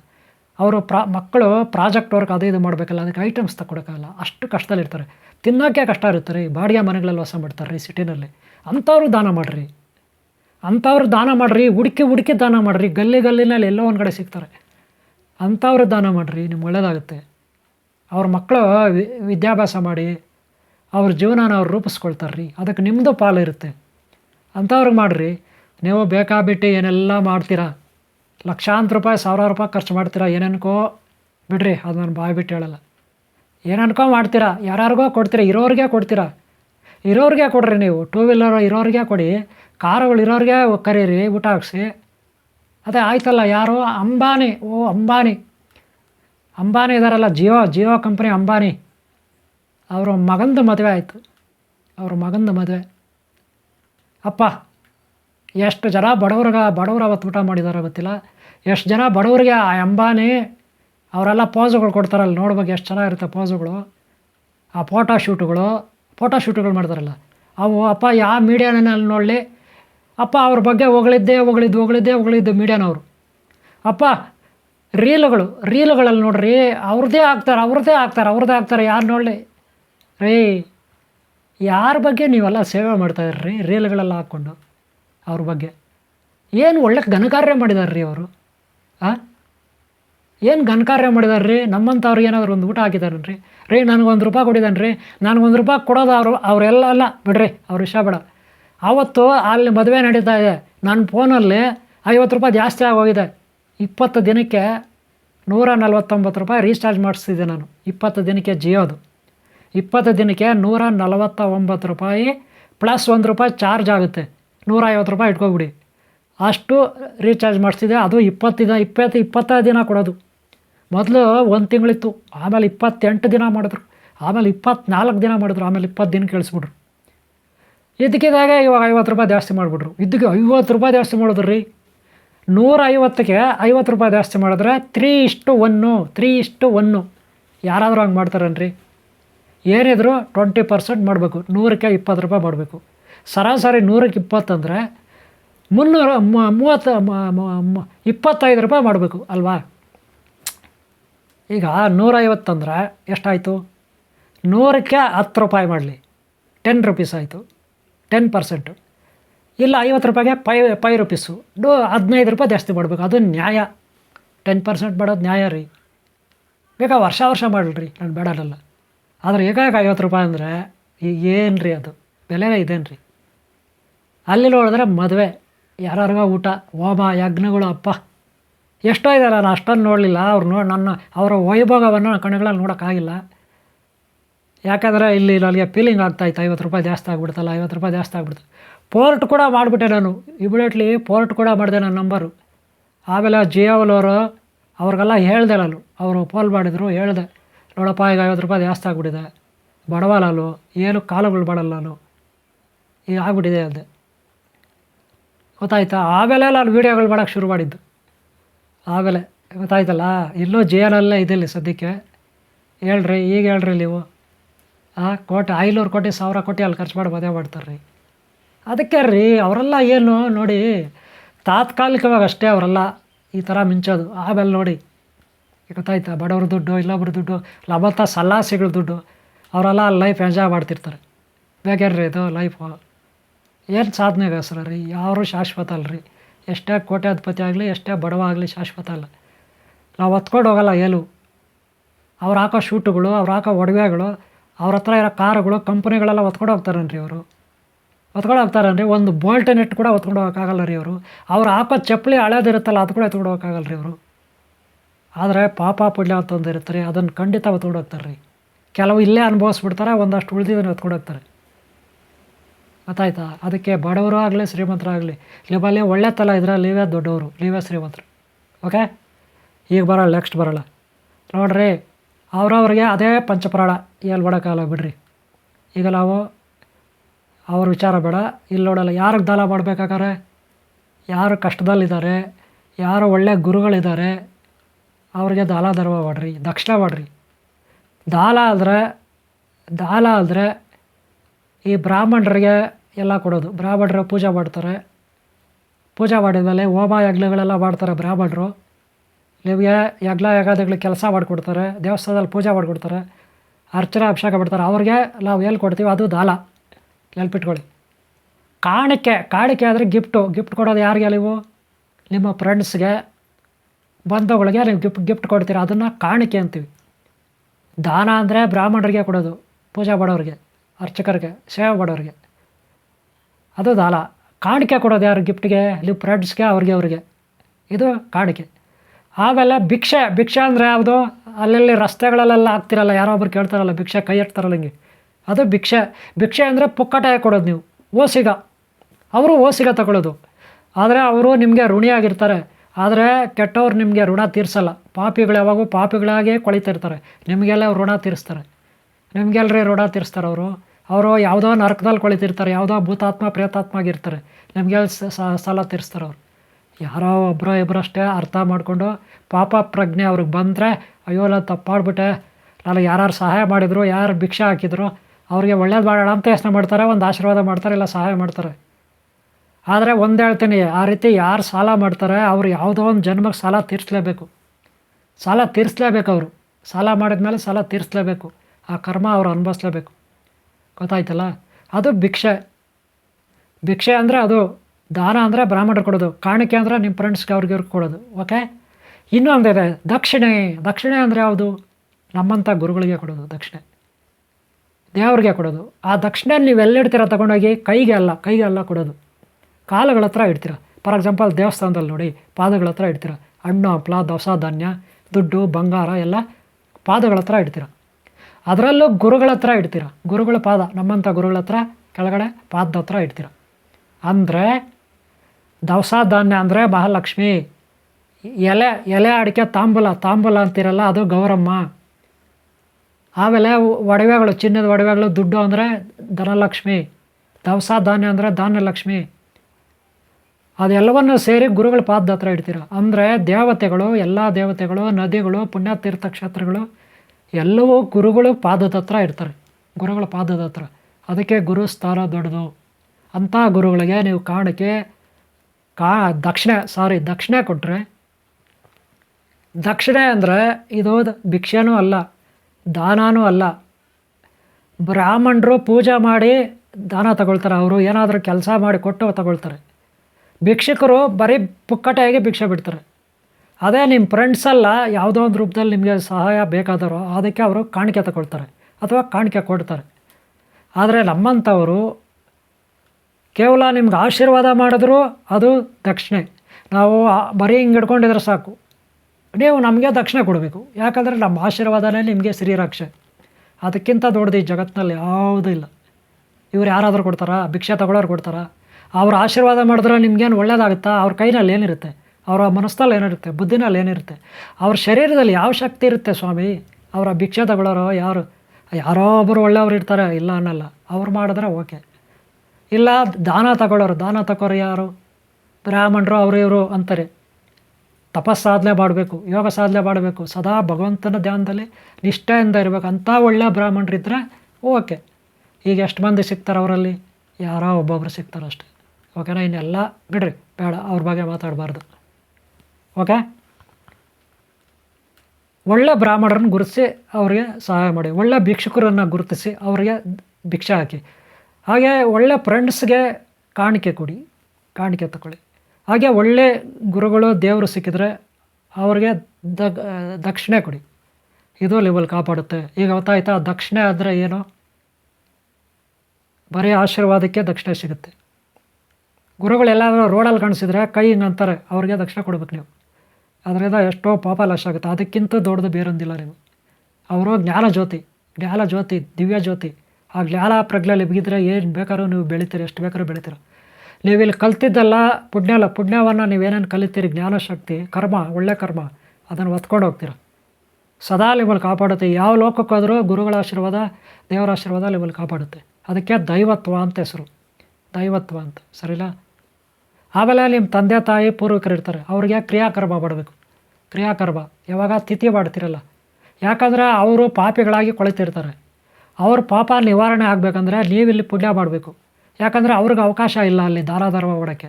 ಅವರು ಪ್ರಾ, ಮಕ್ಕಳು ಪ್ರಾಜೆಕ್ಟ್ ವರ್ಕ್ ಅದು ಇದು ಮಾಡಬೇಕಲ್ಲ, ಅದಕ್ಕೆ ಐಟಮ್ಸ್ ತಗೊಡೋಕ್ಕಾಗಲ್ಲ ಅಷ್ಟು ಕಷ್ಟದಲ್ಲಿರ್ತಾರೆ. ತಿನ್ನೋಕ್ಕೆ ಕಷ್ಟ ಇರುತ್ತೆ ರೀ ಬಾಡಿಗೆ ಮನೆಗಳಲ್ಲಿ ವಾಸ ಮಾಡ್ತಾರೆ ರೀ ಸಿಟಿನಲ್ಲಿ ಅಂಥವ್ರು ದಾನ ಮಾಡಿರಿ. ಅಂಥವ್ರು ದಾನ ಮಾಡಿರಿ, ಹುಡುಕಿ ಹುಡುಕಿ ದಾನ ಮಾಡಿರಿ. ಗಲ್ಲಿ ಗಲ್ಲಿನಲ್ಲಿ ಎಲ್ಲೋ ಒಂದು ಕಡೆ ಸಿಗ್ತಾರೆ. ಅಂಥವ್ರು ದಾನ ಮಾಡಿರಿ, ನಿಮ್ಗೆ ಒಳ್ಳೇದಾಗುತ್ತೆ. ಅವ್ರ ಮಕ್ಕಳು ವಿದ್ಯಾಭ್ಯಾಸ ಮಾಡಿ ಅವ್ರ ಜೀವನಾನ ಅವ್ರು ರೂಪಿಸ್ಕೊಳ್ತಾರೆ ರೀ ಅದಕ್ಕೆ ನಿಮ್ಮದು ಪಾಲು ಇರುತ್ತೆ. ಅಂಥವ್ರಿಗೆ ಮಾಡಿರಿ. ನೀವು ಬೇಕಾಬಿಟ್ಟು ಏನೆಲ್ಲ ಮಾಡ್ತೀರಾ? ಲಕ್ಷಾಂತರ ರೂಪಾಯಿ, ಸಾವಿರಾರು ರೂಪಾಯಿ ಖರ್ಚು ಮಾಡ್ತೀರಾ? ಏನೇನ್ಕೋ ಬಿಡ್ರಿ. ಅದು ನಾನು ಬಾಯಿ ಬಿಟ್ಟು ಹೇಳಲ್ಲ. ಏನನ್ಕೋ ಮಾಡ್ತೀರಾ? ಯಾರ್ಯಾರಿಗೋ ಕೊಡ್ತೀರಾ? ಇರೋರಿಗೆ ಕೊಡ್ತೀರಾ? ಇರೋರಿಗೆ ಕೊಡ್ರಿ ನೀವು. ಟೂ ವೀಲರ್ ಇರೋರಿಗೆ ಕೊಡಿ. ಕಾರುಗಳು ಇರೋರಿಗೆ ಕರೀರಿ, ಊಟ ಹಾಕ್ಸಿ. ಅದೇ ಆಯ್ತಲ್ಲ, ಯಾರು ಅಂಬಾನಿ. ಓ, ಅಂಬಾನಿ. ಅಂಬಾನಿ ಇದಾರಲ್ಲ, ಜಿಯೋ ಜಿಯೋ ಕಂಪ್ನಿ ಅಂಬಾನಿ. ಅವರ ಮಗಂದು ಮದುವೆ ಆಯಿತು. ಅವ್ರ ಮಗಂದು ಮದುವೆ. ಅಪ್ಪ, ಎಷ್ಟು ಜನ ಬಡವ್ರಿಗೆ, ಬಡವ್ರು ಅವತ್ತು ಊಟ ಮಾಡಿದಾರೋ ಗೊತ್ತಿಲ್ಲ. ಎಷ್ಟು ಜನ ಬಡವರಿಗೆ ಆ ಅಂಬಾನಿ ಅವರೆಲ್ಲ ಪೋಸುಗಳು ಕೊಡ್ತಾರಲ್ಲ ನೋಡ್ಬೇಕು ಎಷ್ಟು ಚೆನ್ನಾಗಿರುತ್ತೆ ಪೋಸುಗಳು. ಆ ಫೋಟೋ ಶೂಟುಗಳು ಫೋಟೋ ಶೂಟುಗಳು ಮಾಡ್ತಾರಲ್ಲ. ಅವು ಅಪ್ಪ ಯಾವ ಮೀಡಿಯಾನಲ್ಲಿ ನೋಡಲಿ. ಅಪ್ಪ, ಅವ್ರ ಬಗ್ಗೆ ಹೊಗಳಿದ್ದೆ ಹೊಗಳಿದ್ದು ಹೊಗಳಿದ್ದೆ ಹೊಗಳಿದ್ದು ಮೀಡಿಯಾನವರು. ಅಪ್ಪ, ರೀಲುಗಳು, ರೀಲ್ಗಳಲ್ಲಿ ನೋಡ್ರಿ, ಅವ್ರದ್ದೇ ಆಗ್ತಾರೆ ಅವ್ರದ್ದೇ ಆಗ್ತಾರೆ ಅವ್ರದ್ದೇ ಆಗ್ತಾರೆ, ಯಾರು ನೋಡಲಿ. ರೀ, ಯಾರ ಬಗ್ಗೆ ನೀವೆಲ್ಲ ಸೇವೆ ಮಾಡ್ತಾಯಿದ್ರಿ ರೀಲ್ಗಳೆಲ್ಲ ಹಾಕ್ಕೊಂಡು ಅವ್ರ ಬಗ್ಗೆ. ಏನು ಒಳ್ಳೆ ಘನಕಾರ್ಯ ಮಾಡಿದಾರ್ರಿ ಅವರು? ಹಾಂ ಏನು ಘನಕಾರ್ಯ ಮಾಡಿದಾರೆ ರೀ ನಮ್ಮಂಥವ್ರಿಗೆ ಏನಾದ್ರು ಒಂದು ಊಟ ಹಾಕಿದಾರನ್ರಿ? ರೀ ನನಗೊಂದು ರೂಪಾಯಿ ಕೊಟ್ಟಿದ್ದಾನೆ ರೀ ನನಗೊಂದು ರೂಪಾಯಿ ಕೊಡೋದು ಅವರು, ಅವರೆಲ್ಲ ಅಲ್ಲ. ಬಿಡ್ರಿ, ಅವ್ರ ವಿಷಯ ಬೇಡ ಆವತ್ತು ಅಲ್ಲಿ ಮದುವೆ ನಡೀತಾ ಇದೆ. ನನ್ನ ಫೋನಲ್ಲಿ ಐವತ್ತು ರೂಪಾಯಿ ಜಾಸ್ತಿ ಆಗೋಗಿದೆ. ಇಪ್ಪತ್ತು ದಿನಕ್ಕೆ ನೂರ ನಲ್ವತ್ತೊಂಬತ್ತು ರೂಪಾಯಿ ರೀಚಾರ್ಜ್ ಮಾಡಿಸ್ತಿದ್ದೆ ನಾನು. ಇಪ್ಪತ್ತು ದಿನಕ್ಕೆ ಜಿಯೋದು. ಇಪ್ಪತ್ತು ದಿನಕ್ಕೆ ನೂರ ನಲವತ್ತ ಒಂಬತ್ತು ರೂಪಾಯಿ ಪ್ಲಸ್ ಒಂದು ರೂಪಾಯಿ ಚಾರ್ಜ್ ಆಗುತ್ತೆ. ನೂರ ಐವತ್ತು ರೂಪಾಯಿ ಇಟ್ಕೊಬಿಡಿ. ಅಷ್ಟು ರೀಚಾರ್ಜ್ ಮಾಡಿಸಿದೆ. ಅದು ಇಪ್ಪತ್ತು ದಿನ ಇಪ್ಪತ್ತು ಇಪ್ಪತ್ತೈದು ದಿನ ಕೊಡೋದು. ಮೊದಲು ಒಂದು ತಿಂಗಳಿತ್ತು. ಆಮೇಲೆ ಇಪ್ಪತ್ತೆಂಟು ದಿನ ಮಾಡಿದ್ರು. ಆಮೇಲೆ ಇಪ್ಪತ್ನಾಲ್ಕು ದಿನ ಮಾಡಿದ್ರು. ಆಮೇಲೆ ಇಪ್ಪತ್ತು ದಿನ ಕೇಳಿಸ್ಬಿಟ್ರು. ಇದಕ್ಕಿದಾಗ ಇವಾಗ ಐವತ್ತು ರೂಪಾಯಿ ಜಾಸ್ತಿ ಮಾಡಿಬಿಟ್ರು. ಇದಕ್ಕೆ ಐವತ್ತು ರೂಪಾಯಿ ಜಾಸ್ತಿ ಮಾಡಿದ್ರು? ರೀ ನೂರ ಐವತ್ತಕ್ಕೆ ಐವತ್ತು ರೂಪಾಯಿ ಜಾಸ್ತಿ ಮಾಡಿದ್ರೆ ತ್ರೀ ಇಷ್ಟು ಒನ್ನು ತ್ರೀ ಇಷ್ಟು ಒನ್ನು ಯಾರಾದರೂ ಹಂಗೆ ಮಾಡ್ತಾರನ್ರಿ? ಏನಿದ್ರು ಟ್ವೆಂಟಿ ಪರ್ಸೆಂಟ್ ಮಾಡಬೇಕು. ನೂರಕ್ಕೆ ಇಪ್ಪತ್ತು ರೂಪಾಯಿ ಮಾಡಬೇಕು. ಸರಾಸರಿ ನೂರಕ್ಕೆ ಇಪ್ಪತ್ತಂದರೆ ಮುನ್ನೂರ ಮೂವತ್ತು ಇಪ್ಪತ್ತೈದು ರೂಪಾಯಿ ಮಾಡಬೇಕು ಅಲ್ವಾ? ಈಗ ನೂರೈವತ್ತಂದ್ರೆ ಎಷ್ಟಾಯಿತು? ನೂರಕ್ಕೆ ಹತ್ತು ರೂಪಾಯಿ ಮಾಡಲಿ. ಟೆನ್ ರುಪೀಸ್ ಆಯಿತು. ಟೆನ್ ಪರ್ಸೆಂಟು ಇಲ್ಲ, ಐವತ್ತು ರೂಪಾಯಿಗೆ ಫೈ ಫೈ ರುಪೀಸು ಡೋ ಹದಿನೈದು ರೂಪಾಯಿ ಜಾಸ್ತಿ ಮಾಡಬೇಕು. ಅದು ನ್ಯಾಯ. ಟೆನ್ ಪರ್ಸೆಂಟ್ ಮಾಡೋದು ನ್ಯಾಯ ರೀ. ಬೇಕಾ ವರ್ಷ ವರ್ಷ ಮಾಡಲ್ರಿ ನಾನು ಬೇಡಲ್ಲ ಆದರೆ ಏಕಾಏಕ ಐವತ್ತು ರೂಪಾಯಿ ಅಂದರೆ ಈಗ ಏನು ರೀ ಅದು? ಬೆಲೆನೇ ಇದೇನು ರೀ ಅಲ್ಲಿ ನೋಡಿದ್ರೆ ಮದುವೆ ಯಾರ್ಯಾರಿಗ ಊಟ, ಹೋಮ, ಯಜ್ಞಗಳು, ಅಪ್ಪ. ಎಷ್ಟೋ ಇದೆ ನಾನು ಅಷ್ಟೊಂದು ನೋಡಲಿಲ್ಲ. ಅವ್ರು ನೋಡಿ ನನ್ನ ಅವರ ವೈಭೋಗವನ್ನು ಕಣ್ಣುಗಳಲ್ಲಿ ನೋಡೋಕ್ಕಾಗಿಲ್ಲ. ಯಾಕಂದರೆ ಇಲ್ಲಿ ನನಗೆ ಫೀಲಿಂಗ್ ಆಗ್ತಾಯಿತ್ತು ಐವತ್ತು ರೂಪಾಯಿ ಜಾಸ್ತಿ ಆಗ್ಬಿಡ್ತಲ್ಲ, ಐವತ್ತು ರೂಪಾಯಿ ಜಾಸ್ತಿ ಆಗ್ಬಿಡ್ತು ಪೋರ್ಟ್ ಕೂಡ ಮಾಡಿಬಿಟ್ಟೆ ನಾನು. ಇಮಿಡಿಯೇಟ್ಲಿ ಪೋರ್ಟ್ ಕೂಡ ಮಾಡಿದೆ ನನ್ನ ನಂಬರು. ಆಮೇಲೆ ಜಿಯೋಲವರು ಅವ್ರಿಗೆಲ್ಲ ಹೇಳಿದೆ ನಾನು. ಅವರು ಫೋನ್ ಮಾಡಿದರು, ಹೇಳಿದೆ. ನೋಡಪ್ಪ, ಈಗ ಐವತ್ತು ರೂಪಾಯಿ ಜಾಸ್ತಿ ಆಗ್ಬಿಟ್ಟಿದೆ. ಬಡವ ನಾನು ಏನು ಕಾಲುಗಳು ಬಡಲ್ಲಲ್ಲು ಈಗ ಆಗ್ಬಿಟ್ಟಿದೆ ಅಂದೆ. ಗೊತ್ತಾಯ್ತಾ? ಆಮೇಲೆ ನಾನು ವೀಡಿಯೋಗಳು ಮಾಡೋಕ್ಕೆ ಶುರು ಮಾಡಿದ್ದು. ಆಮೇಲೆ ಗೊತ್ತಾಯ್ತಲ್ಲ, ಇನ್ನೂ ಜಿಯೋನಲ್ಲೇ ಇದಿಲ್ಲ ಸದ್ಯಕ್ಕೆ. ಹೇಳ್ರಿ, ಈಗ ಹೇಳ್ರಿ ನೀವು. ಆ, ಕೋಟಿ, ಐನೂರು ಕೋಟಿ, ಸಾವಿರ ಕೋಟಿ ಅಲ್ಲಿ ಖರ್ಚು ಮಾಡಿ ಮದುವೆ ಮಾಡ್ತಾರೆ ರೀ ಅದಕ್ಕೆ ರೀ, ಅವರೆಲ್ಲ ಏನು ನೋಡಿ, ತಾತ್ಕಾಲಿಕವಾಗಿ ಅಷ್ಟೇ ಅವರೆಲ್ಲ ಈ ಥರ ಮಿಂಚೋದು. ಆಮೇಲೆ ನೋಡಿ ಗೊತ್ತಾಯ್ತಾ? ಬಡವ್ರ ದುಡ್ಡು, ಇಲ್ಲೊಬ್ರ ದುಡ್ಡು ಲಭತ ಸಲಾಸಿಗಳ ದುಡ್ಡು, ಅವರೆಲ್ಲ ಲೈಫ್ ಎಂಜಾಯ್ ಮಾಡ್ತಿರ್ತಾರೆ. ಬೇಕೇನ್ರಿ ಇದು ಲೈಫು ಏನು ಸಾಧನೆ ಹೆಸ್ರು ರೀ? ಯಾರು ಶಾಶ್ವತ ಅಲ್ಲ ರೀ ಎಷ್ಟೇ ಕೋಟ್ಯಾಧಿಪತಿ ಆಗಲಿ, ಎಷ್ಟೇ ಬಡವ ಆಗಲಿ ಶಾಶ್ವತ ಅಲ್ಲ. ನಾವು ಹೊತ್ಕೊಂಡು ಹೋಗಲ್ಲ ಏಲು. ಅವ್ರು ಹಾಕೋ ಶೂಟುಗಳು, ಅವ್ರು ಹಾಕೋ ಒಡವೆಗಳು, ಅವ್ರ ಹತ್ರ ಇರೋ ಕಾರುಗಳು, ಕಂಪ್ನಿಗಳೆಲ್ಲ ಹೊತ್ಕೊಂಡು ಹೋಗ್ತಾರನ್ರಿ ಅವರು ಹೊತ್ಕೊಂಡು ಹೋಗ್ತಾರನ್ರಿ? ಒಂದು ಬೋಲ್ಟ್ ನೆಟ್ ಕೂಡ ಹೊತ್ಕೊಂಡು ಹೋಗೋಕ್ಕಾಗಲ್ಲ ರೀ ಅವರು ಅವ್ರು ಹಾಕೋ ಚಪ್ಪಲಿ ಹಳೇದಿರುತ್ತಲ್ಲ ಅದು ಕೂಡ ಎತ್ಕೊಂಡು ಹೋಗೋಕ್ಕಾಗಲ್ಲ ರೀ ಅವರು ಆದರೆ ಪಾಪ ಪುಣ್ಯ ಅಂತ ಒಂದು ಇರುತ್ತೆ ರೀ ಅದನ್ನು ಖಂಡಿತ ಹೊತ್ಕೊಂಡು ಹೋಗ್ತಾರೆ ರೀ. ಕೆಲವು ಇಲ್ಲೇ ಅನುಭವಿಸ್ಬಿಡ್ತಾರೆ, ಒಂದಷ್ಟು ಉಳಿದಿದ್ದನ್ನು ಹೊತ್ಕೊಂಡು ಹೋಗ್ತಾರೆ ಗೊತ್ತಾಯ್ತಾ? ಅದಕ್ಕೆ ಬಡವರು ಆಗಲಿ ಶ್ರೀಮಂತರಾಗಲಿ ನಿಮ್ಮಲ್ಲಿ ಒಳ್ಳೆ ತಲ ಇದ್ರೆ ನೀವೇ ದೊಡ್ಡವರು? ನೀವೇ ಶ್ರೀಮಂತರು? ಓಕೆ? ಈಗ ಬರೋಲ್ಲ, ನೆಕ್ಸ್ಟ್ ಬರೋಲ್ಲ. ನೋಡ್ರಿ, ಅವ್ರವ್ರಿಗೆ ಅದೇ ಪಂಚಪ್ರಾಣ ಎಲ್ಲಿ ಬಿಡೋಕ್ಕಾಗಲ್ಲ ಬಿಡ್ರಿ. ಈಗ ನಾವು ಅವ್ರ ವಿಚಾರ ಬೇಡ, ಇಲ್ಲಿ ನೋಡಲ್ಲ ಯಾರಿಗೆ ದಾಲ ಮಾಡಬೇಕಾಗಾರೆ ಯಾರು ಕಷ್ಟದಲ್ಲಿದ್ದಾರೆ ಯಾರು ಒಳ್ಳೆ ಗುರುಗಳಿದ್ದಾರೆ ಅವ್ರಿಗೆ ದಾಲ ಧರ್ಮ ಮಾಡ್ರಿ, ದಕ್ಷಿಣ ಮಾಡ್ರಿ. ದಾಲ ಆದರೆ ದಾಲ ಆದರೆ ಈ ಬ್ರಾಹ್ಮಣರಿಗೆ ಎಲ್ಲ ಕೊಡೋದು. ಬ್ರಾಹ್ಮಣರು ಪೂಜೆ ಮಾಡ್ತಾರೆ. ಪೂಜೆ ಮಾಡಿದ್ಮೇಲೆ ಹೋಮ ಯಜ್ಞಗಳೆಲ್ಲ ಮಾಡ್ತಾರೆ ಬ್ರಾಹ್ಮಣರು. ನಿಮಗೆ ಯಜ್ಞ ಯಗಾದಿಗಳು ಕೆಲಸ ಮಾಡಿಕೊಡ್ತಾರೆ, ದೇವಸ್ಥಾನದಲ್ಲಿ ಪೂಜೆ ಮಾಡಿಕೊಡ್ತಾರೆ, ಅರ್ಚನೆ ಅಭಿಷೇಕ ಮಾಡ್ತಾರೆ. ಅವ್ರಿಗೆ ನಾವು ಎಲ್ಲಿ ಕೊಡ್ತೀವಿ ಅದು ದಾಲ. ನೆಲ್ಪಿಟ್ಕೊಳ್ಳಿ ಕಾಣಿಕೆ ಕಾಣಿಕೆ ಆದರೆ ಗಿಫ್ಟು ಗಿಫ್ಟ್ ಕೊಡೋದು ಯಾರಿಗೆ ನೀವು? ನಿಮ್ಮ ಫ್ರೆಂಡ್ಸ್ಗೆ ಬಂಧುಗಳಿಗೆ ನೀವು ಗಿಫ್ಟ್ ಗಿಫ್ಟ್ ಕೊಡ್ತೀರ? ಅದನ್ನು ಕಾಣಿಕೆ ಅಂತೀವಿ. ದಾನ ಅಂದರೆ ಬ್ರಾಹ್ಮಣರಿಗೆ ಕೊಡೋದು, ಪೂಜೆ ಮಾಡೋರಿಗೆ, ಅರ್ಚಕರಿಗೆ, ಸೇವೆ ಮಾಡೋರಿಗೆ. ಅದು ದಾನ. ಕಾಣಿಕೆ ಕೊಡೋದು ಯಾರು ಗಿಫ್ಟ್ಗೆ ನೀವು ಫ್ರೆಂಡ್ಸ್ಗೆ ಅವ್ರಿಗೆ ಅವ್ರಿಗೆ. ಇದು ಕಾಣಿಕೆ. ಆಮೇಲೆ ಭಿಕ್ಷೆ ಭಿಕ್ಷೆ ಅಂದರೆ ಯಾವುದು? ಅಲ್ಲಲ್ಲಿ ರಸ್ತೆಗಳಲ್ಲೆಲ್ಲ ಹಾಕ್ತಿರಲ್ಲ, ಯಾರೋ ಒಬ್ಬರು ಕೇಳ್ತಾರಲ್ಲ, ಭಿಕ್ಷೆ ಕೈ ಇಡ್ತಾರಲ್ಲ ಹಿಂಗೆ. ಅದು ಭಿಕ್ಷೆ. ಭಿಕ್ಷೆ ಅಂದರೆ ಪುಕ್ಕಟೆ ಕೊಡೋದು ನೀವು. ಓಸಿಗ. ಅವರು ಓಸಿಗ ತಗೊಳ್ಳೋದು. ಆದರೆ ಅವರು ನಿಮಗೆ ಋಣಿಯಾಗಿರ್ತಾರೆ. ಆದರೆ ಕೆಟ್ಟವ್ರು ನಿಮಗೆ ಋಣ ತೀರಿಸಲ್ಲ. ಪಾಪಿಗಳು ಯಾವಾಗೂ ಪಾಪಿಗಳಾಗೇ ಕೊಳಿತಿರ್ತಾರೆ. ನಿಮಗೆಲ್ಲ ಋಣ ತೀರಿಸ್ತಾರೆ. ನಿಮಗೆಲ್ಲರಿ ಋಣ ತೀರಿಸ್ತಾರೆ ಅವರು. ಅವರು ಯಾವುದೋ ನರಕದಲ್ಲಿ ಕೊಳಿತಿರ್ತಾರೆ, ಯಾವುದೋ ಭೂತಾತ್ಮ ಪ್ರೇತಾತ್ಮ ಆಗಿರ್ತಾರೆ ನಿಮಗೆಲ್ಲ ಸಾಲ ತೀರಿಸ್ತಾರೆ ಅವರು. ಯಾರೋ ಒಬ್ಬರೋ ಇಬ್ಬರಷ್ಟೇ ಅರ್ಥ ಮಾಡಿಕೊಂಡು ಪಾಪ ಪ್ರಜ್ಞೆ ಅವ್ರಿಗೆ ಬಂದರೆ, ಅಯ್ಯೋ ನಾನು ತಪ್ಪಾಡ್ಬಿಟ್ಟೆ ನನಗೆ ಯಾರು ಸಹಾಯ ಮಾಡಿದರು, ಯಾರು ಭಿಕ್ಷೆ ಹಾಕಿದ್ರು, ಅವ್ರಿಗೆ ಒಳ್ಳೇದು ಮಾಡೋಣ ಅಂತ ಯೋಚನೆ ಮಾಡ್ತಾರೆ, ಒಂದು ಆಶೀರ್ವಾದ ಮಾಡ್ತಾರೆ, ಇಲ್ಲ ಸಹಾಯ ಮಾಡ್ತಾರೆ. ಆದರೆ ಒಂದು ಹೇಳ್ತೀನಿ, ಆ ರೀತಿ ಯಾರು ಸಾಲ ಮಾಡ್ತಾರೆ, ಅವರು ಯಾವುದೋ ಒಂದು ಜನ್ಮಕ್ಕೆ ಸಾಲ ತೀರಿಸ್ಲೇಬೇಕು. ಸಾಲ ತೀರಿಸ್ಲೇಬೇಕು ಅವರು ಸಾಲ ಮಾಡಿದ್ಮೇಲೆ ಸಾಲ ತೀರಿಸ್ಲೇಬೇಕು. ಆ ಕರ್ಮ ಅವರು ಅನುಭವಿಸ್ಲೇಬೇಕು. ಗೊತ್ತಾಯ್ತಲ್ಲ? ಅದು ಭಿಕ್ಷೆ. ಭಿಕ್ಷೆ ಅಂದರೆ ಅದು ದಾನ ಅಂದರೆ ಬ್ರಾಹ್ಮಣರು ಕೊಡೋದು, ಕಾಣಿಕೆ ಅಂದರೆ ನಿಮ್ಮ ಫ್ರೆಂಡ್ಸ್ಗೆ ಅವ್ರಿಗೆ ಇವ್ರಿಗೆ ಕೊಡೋದು ಓಕೆ ಇನ್ನೊಂದಿದೆ ದಕ್ಷಿಣೆ. ದಕ್ಷಿಣೆ ಅಂದರೆ ಯಾವುದು? ನಮ್ಮಂಥ ಗುರುಗಳಿಗೆ ಕೊಡೋದು ದಕ್ಷಿಣೆ. ದೇವ್ರಿಗೆ ಕೊಡೋದು. ಆ ದಕ್ಷಿಣೆ ನೀವು ಎಲ್ಲಿಡ್ತೀರ ತಗೊಂಡೋಗಿ? ಕೈಗೆ ಅಲ್ಲ ಕೈಗೆ ಅಲ್ಲ ಕೊಡೋದು. ಕಾಲುಗಳ ಹತ್ರ ಇಡ್ತೀರ. ಫಾರ್ ಎಕ್ಸಾಂಪಲ್ ದೇವಸ್ಥಾನದಲ್ಲಿ ನೋಡಿ, ಪಾದಗಳ ಹತ್ರ ಇಡ್ತೀರ. ಹಣ್ಣು ಹಂಪ್ಲ ದವಸ, ಧಾನ್ಯ, ದುಡ್ಡು, ಬಂಗಾರ ಎಲ್ಲ ಪಾದಗಳ ಹತ್ರ ಇಡ್ತೀರ. ಅದರಲ್ಲೂ ಗುರುಗಳ ಹತ್ರ ಇಡ್ತೀರ. ಗುರುಗಳ ಪಾದ, ನಮ್ಮಂಥ ಗುರುಗಳ ಹತ್ರ, ಕೆಳಗಡೆ ಪಾದದ ಹತ್ರ ಇಡ್ತೀರ. ಅಂದರೆ ದವಸ, ಧಾನ್ಯ ಅಂದರೆ ಮಹಾಲಕ್ಷ್ಮಿ. ಎಲೆ ಎಲೆ ಅಡಿಕೆ, ತಾಂಬೂಲ. ತಾಂಬೂಲ ಅಂತೀರಲ್ಲ, ಅದು ಗೌರಮ್ಮ. ಆಮೇಲೆ ಒಡವೆಗಳು, ಚಿನ್ನದ ಒಡವೆಗಳು, ದುಡ್ಡು ಅಂದರೆ ಧನಲಕ್ಷ್ಮಿ. ದವಸ, ಧಾನ್ಯ ಅಂದರೆ ಧಾನ್ಯಲಕ್ಷ್ಮಿ. ಅದೆಲ್ಲವನ್ನು ಸೇರಿ ಗುರುಗಳ ಪಾದದ ಹತ್ರ ಇಡ್ತೀರ. ಅಂದರೆ ದೇವತೆಗಳು, ಎಲ್ಲ ದೇವತೆಗಳು, ನದಿಗಳು, ಪುಣ್ಯತೀರ್ಥ ಕ್ಷೇತ್ರಗಳು, ಎಲ್ಲವೂ ಗುರುಗಳು ಪಾದದ ಹತ್ರ ಇರ್ತಾರೆ ಗುರುಗಳ ಪಾದದ ಹತ್ರ ಅದಕ್ಕೆ ಗುರು ಸ್ಥಾನ ದೊಡ್ಡದು. ಅಂಥ ಗುರುಗಳಿಗೆ ನೀವು ಕಾಣಿಕೆ, ಕಾ, ದಕ್ಷಿಣೆ ಸಾರಿ ದಕ್ಷಿಣೆ ಕೊಟ್ಟರೆ ದಕ್ಷಿಣೆ ಅಂದರೆ ಇದು ಭಿಕ್ಷೆನೂ ಅಲ್ಲ, ದಾನನೂ ಅಲ್ಲ. ಬ್ರಾಹ್ಮಣರು ಪೂಜೆ ಮಾಡಿ ದಾನ ತಗೊಳ್ತಾರೆ. ಅವರು ಏನಾದರೂ ಕೆಲಸ ಮಾಡಿ ಕೊಟ್ಟು ತಗೊಳ್ತಾರೆ. ಭಿಕ್ಷುಕರು ಬರೀ ಪುಕ್ಕಟೆಯಾಗಿ ಭಿಕ್ಷೆ ಬಿಡ್ತಾರೆ. ಅದೇ ನಿಮ್ಮ ಫ್ರೆಂಡ್ಸೆಲ್ಲ ಯಾವುದೋ ಒಂದು ರೂಪದಲ್ಲಿ ನಿಮಗೆ ಸಹಾಯ ಬೇಕಾದರೂ ಅದಕ್ಕೆ ಅವರು ಕಾಣಿಕೆ ತಗೊಳ್ತಾರೆ ಅಥವಾ ಕಾಣಿಕೆ ಕೊಡ್ತಾರೆ. ಆದರೆ ನಮ್ಮಂಥವರು ಕೇವಲ ನಿಮ್ಗೆ ಆಶೀರ್ವಾದ ಮಾಡಿದ್ರು ಅದು ದಕ್ಷಿಣೆ. ನಾವು ಬರೀ ಹಿಂಗೆ ಹಿಡ್ಕೊಂಡಿದ್ರೆ ಸಾಕು. ನೀವು ನಮಗೆ ದಕ್ಷಿಣೆ ಕೊಡಬೇಕು. ಯಾಕಂದರೆ ನಮ್ಮ ಆಶೀರ್ವಾದನೇ ನಿಮಗೆ ಶ್ರೀರಕ್ಷೆ ಅದಕ್ಕಿಂತ ದೊಡ್ಡದು ಈ ಜಗತ್ತಿನಲ್ಲಿ ಯಾವುದೂ ಇಲ್ಲ. ಇವ್ರು ಯಾರಾದರೂ ಕೊಡ್ತಾರಾ? ಭಿಕ್ಷೆ ತಗೊಳ್ಳೋರು ಕೊಡ್ತಾರಾ? ಅವ್ರ ಆಶೀರ್ವಾದ ಮಾಡಿದ್ರೆ ನಿಮ್ಗೇನು ಒಳ್ಳೇದಾಗುತ್ತಾ? ಅವ್ರ ಕೈನಲ್ಲಿ ಏನಿರುತ್ತೆ? ಅವರ ಮನಸ್ಸಲ್ಲಿ ಏನಿರುತ್ತೆ? ಬುದ್ಧಿನಲ್ಲಿ ಏನಿರುತ್ತೆ? ಅವ್ರ ಶರೀರದಲ್ಲಿ ಯಾವ ಶಕ್ತಿ ಇರುತ್ತೆ ಸ್ವಾಮಿ? ಅವರ ಭಿಕ್ಷೆ ತಗೊಳ್ಳೋರು ಯಾರು? ಯಾರೋ ಒಬ್ಬರು ಒಳ್ಳೆಯವ್ರು ಇರ್ತಾರೆ, ಇಲ್ಲ ಅನ್ನಲ್ಲ. ಅವ್ರು ಮಾಡಿದ್ರೆ ಓಕೆ. ಇಲ್ಲ, ದಾನ ತಗೊಳ್ಳೋರು. ದಾನ ತಗೋರು ಯಾರು? ಬ್ರಾಹ್ಮಣರು, ಅವರು ಇವರು ಅಂತಾರೆ. ತಪಸ್ಸಾಧನೆ ಮಾಡಬೇಕು, ಯೋಗ ಸಾಧನೆ ಮಾಡಬೇಕು. ಸದಾ ಭಗವಂತನ ಧ್ಯಾನದಲ್ಲಿ ನಿಷ್ಠೆಯಿಂದ ಇರಬೇಕು. ಅಂಥ ಒಳ್ಳೆಯ ಬ್ರಾಹ್ಮಣರಿದ್ದರೆ ಓಕೆ. ಈಗ ಎಷ್ಟು ಮಂದಿ ಸಿಗ್ತಾರೆ ಅವರಲ್ಲಿ? ಯಾರೋ ಒಬ್ಬೊಬ್ರು ಸಿಗ್ತಾರಷ್ಟೆ. ಓಕೆನಾ? ಇನ್ನೆಲ್ಲ ಬಿಡ್ರಿ, ಬೇಡ, ಅವ್ರ ಬಗ್ಗೆ ಮಾತಾಡಬಾರ್ದು. ಓಕೆ? ಒಳ್ಳೆ ಬ್ರಾಹ್ಮಣರನ್ನು ಗುರುತಿಸಿ ಅವರಿಗೆ ಸಹಾಯ ಮಾಡಿ, ಒಳ್ಳೆ ಭಿಕ್ಷುಕರನ್ನು ಗುರುತಿಸಿ ಅವರಿಗೆ ಭಿಕ್ಷೆ ಹಾಕಿ. ಹಾಗೆ ಒಳ್ಳೆ ಫ್ರೆಂಡ್ಸ್ಗೆ ಕಾಣಿಕೆ ಕೊಡಿ, ಕಾಣಿಕೆ ತಗೊಳ್ಳಿ. ಹಾಗೆ ಒಳ್ಳೆ ಗುರುಗಳು, ದೇವರು ಸಿಕ್ಕಿದರೆ ಅವ್ರಿಗೆ ದಕ್ಷಿಣೆ ಕೊಡಿ. ಇದು ಲೆವೆಲ್ ಕಾಪಾಡುತ್ತೆ. ಈಗ ಗೊತ್ತಾಯ್ತಾ, ದಕ್ಷಿಣೆ ಆದರೆ ಏನು? ಬರೀ ಆಶೀರ್ವಾದಕ್ಕೆ ದಕ್ಷಿಣೆ ಸಿಗುತ್ತೆ. ಗುರುಗಳೆಲ್ಲಾದರೂ ರೋಡಲ್ಲಿ ಕಾಣಿಸಿದ್ರೆ ಕೈ ಹಿಂಗೆ ಅಂತಾರೆ, ಅವ್ರಿಗೆ ದಕ್ಷಿಣ ಕೊಡ್ಬೇಕು ನೀವು. ಅದರಿಂದ ಎಷ್ಟೋ ಪಾಪ ಲಶ್ ಆಗುತ್ತೆ. ಅದಕ್ಕಿಂತ ದೊಡ್ಡದು ಬೇರೊಂದಿಲ್ಲ ನೀವು. ಅವರು ಜ್ಞಾನ ಜ್ಯೋತಿ ಜ್ಞಾನ ಜ್ಯೋತಿ, ದಿವ್ಯ ಜ್ಯೋತಿ. ಆ ಜ್ಞಾನ ಪ್ರಜ್ಞೆಯಲ್ಲಿ ಬಿಗಿದ್ರೆ ಏನು ಬೇಕಾದ್ರೂ ನೀವು ಬೆಳಿತೀರಿ, ಎಷ್ಟು ಬೇಕಾದ್ರೂ ಬೆಳಿತೀರ. ನೀವು ಇಲ್ಲಿ ಕಲ್ತಿದ್ದಲ್ಲ ಪುಣ್ಯ ಅಲ್ಲ. ಪುಣ್ಯವನ್ನು ನೀವೇನೇನು ಕಲಿತೀರಿ, ಜ್ಞಾನ ಶಕ್ತಿ, ಕರ್ಮ, ಒಳ್ಳೆ ಕರ್ಮ, ಅದನ್ನು ಒತ್ಕೊಂಡು ಹೋಗ್ತೀರ. ಸದಾ ನಿಮ್ಮಲ್ಲಿ ಕಾಪಾಡುತ್ತೆ. ಯಾವ ಲೋಕಕ್ಕಾದರೂ ಗುರುಗಳ ಆಶೀರ್ವಾದ, ದೇವರ ಆಶೀರ್ವಾದ ನಿಮ್ಮಲ್ಲಿ ಕಾಪಾಡುತ್ತೆ. ಅದಕ್ಕೆ ದೈವತ್ವ ಅಂತ ಹೆಸರು. ದೈವತ್ವ ಅಂತ. ಸರಿನಾ? ಆಮೇಲೆ ನಿಮ್ಮ ತಂದೆ ತಾಯಿ ಪೂರ್ವಿಕರು ಇರ್ತಾರೆ. ಅವ್ರಿಗೆ ಕ್ರಿಯಾಕರ್ಮ ಮಾಡಬೇಕು? ಕ್ರಿಯಾಕರ್ಮ. ಯಾವಾಗ ತಿಥಿ ಮಾಡ್ತಿರಲ್ಲ. ಯಾಕಂದರೆ ಅವರು ಪಾಪಿಗಳಾಗಿ ಕೊಳಿತಿರ್ತಾರೆ. ಅವ್ರ ಪಾಪ ನಿವಾರಣೆ ಆಗಬೇಕಂದ್ರೆ ನೀವಿಲ್ಲಿ ಪುಣ್ಯ ಮಾಡಬೇಕು. ಯಾಕಂದರೆ ಅವ್ರಿಗೆ ಅವಕಾಶ ಇಲ್ಲ ಅಲ್ಲಿ ದಾನ ಧರ್ಮ ಮಾಡೋಕ್ಕೆ.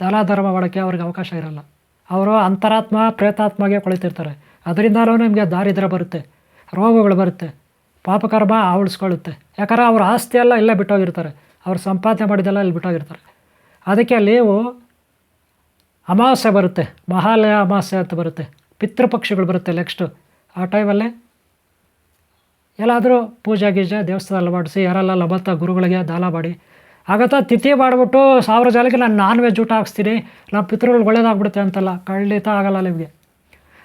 ದಾನ ಧರ್ಮ ಮಾಡೋಕ್ಕೆ ಅವ್ರಿಗೆ ಅವಕಾಶ ಇರಲ್ಲ. ಅವರು ಅಂತರಾತ್ಮ, ಪ್ರೇತಾತ್ಮಗೆ ಕೊಳಿತಿರ್ತಾರೆ. ಅದರಿಂದಲೂ ನಿಮಗೆ ದಾರಿದ್ರ ಬರುತ್ತೆ. ರೋಗಗಳು ಬರುತ್ತೆ. ಪಾಪಕರ್ಮ ಆವಳಿಸ್ಕೊಳ್ಳುತ್ತೆ. ಯಾಕಂದ್ರೆ ಅವ್ರ ಆಸ್ತಿ ಎಲ್ಲ ಇಲ್ಲೇ ಬಿಟ್ಟೋಗಿರ್ತಾರೆ. ಅವ್ರು ಸಂಪಾದನೆ ಮಾಡಿದೆಲ್ಲ ಇಲ್ಲಿ ಬಿಟ್ಟೋಗಿರ್ತಾರೆ. ಅದಕ್ಕೆ ಅಲ್ಲಿ ಅಮಾವಾಸ್ಯೆ ಬರುತ್ತೆ, ಮಹಾಲಯ ಅಮಾವಾಸ್ಯೆ ಅಂತ ಬರುತ್ತೆ, ಪಿತೃಪಕ್ಷಿಗಳು ಬರುತ್ತೆ ನೆಕ್ಸ್ಟು ಆ ಟೈಮಲ್ಲಿ ಎಲ್ಲಾದರೂ ಪೂಜೆ ಗೀಜೆ ದೇವಸ್ಥಾನದಲ್ಲಿ ಮಾಡಿಸಿ ಯಾರೆಲ್ಲ ಲಭತ್ತ ಗುರುಗಳಿಗೆ ದಾನ ಮಾಡಿ. ಆಗತ್ತ ತಿಥಿ ಮಾಡಿಬಿಟ್ಟು ಸಾವಿರ ಜನಕ್ಕೆ ನಾನು ನಾನ್ ವೆಜ್ ಊಟ ಹಾಕ್ಸ್ತೀನಿ, ನಮ್ಮ ಪಿತೃಗಳಿಗೆ ಒಳ್ಳೇದಾಗ್ಬಿಡುತ್ತೆ ಅಂತಲ್ಲ, ಖಂಡಿತ ಆಗಲ್ಲ ನಿಮಗೆ.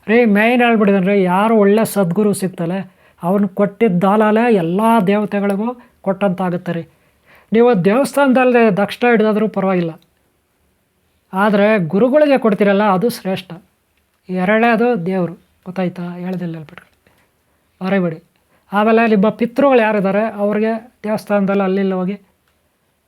ರೀ ಮೇಯ್ನ್ ಹೇಳ್ಬಿಟ್ಟಿದ್ದಾನೆ ರೀ, ಯಾರು ಒಳ್ಳೆ ಸದ್ಗುರು ಸಿಗ್ತಲೆ ಅವನು ಕೊಟ್ಟಿದ್ದ ದಾಲಾಲೆ ಎಲ್ಲ ದೇವತೆಗಳಿಗೂ ಕೊಟ್ಟಂತಾಗುತ್ತೆ ರೀ. ನೀವು ದೇವಸ್ಥಾನದಲ್ಲಿ ದಕ್ಷಿಣ ಹಿಡಿದಾದ್ರೂ ಪರವಾಗಿಲ್ಲ. ಆದರೆ ಗುರುಗಳಿಗೆ ಕೊಡ್ತೀರಲ್ಲ, ಅದು ಶ್ರೇಷ್ಠ. ಎರಡನೇದು ದೇವರು. ಗೊತ್ತಾಯ್ತಾ? ಹೇಳ್ದಿಲ್ಲ ಹೇಳ್ಬಿಟ್ಕೊಳ್ಳಿ ಮರಿಬೇಡಿ ಆಮೇಲೆ ನಿಮ್ಮ ಪಿತೃಗಳು ಯಾರಿದ್ದಾರೆ? ಅವ್ರಿಗೆ ದೇವಸ್ಥಾನದಲ್ಲಿ ಅಲ್ಲಿಲ್ಲ ಹೋಗಿ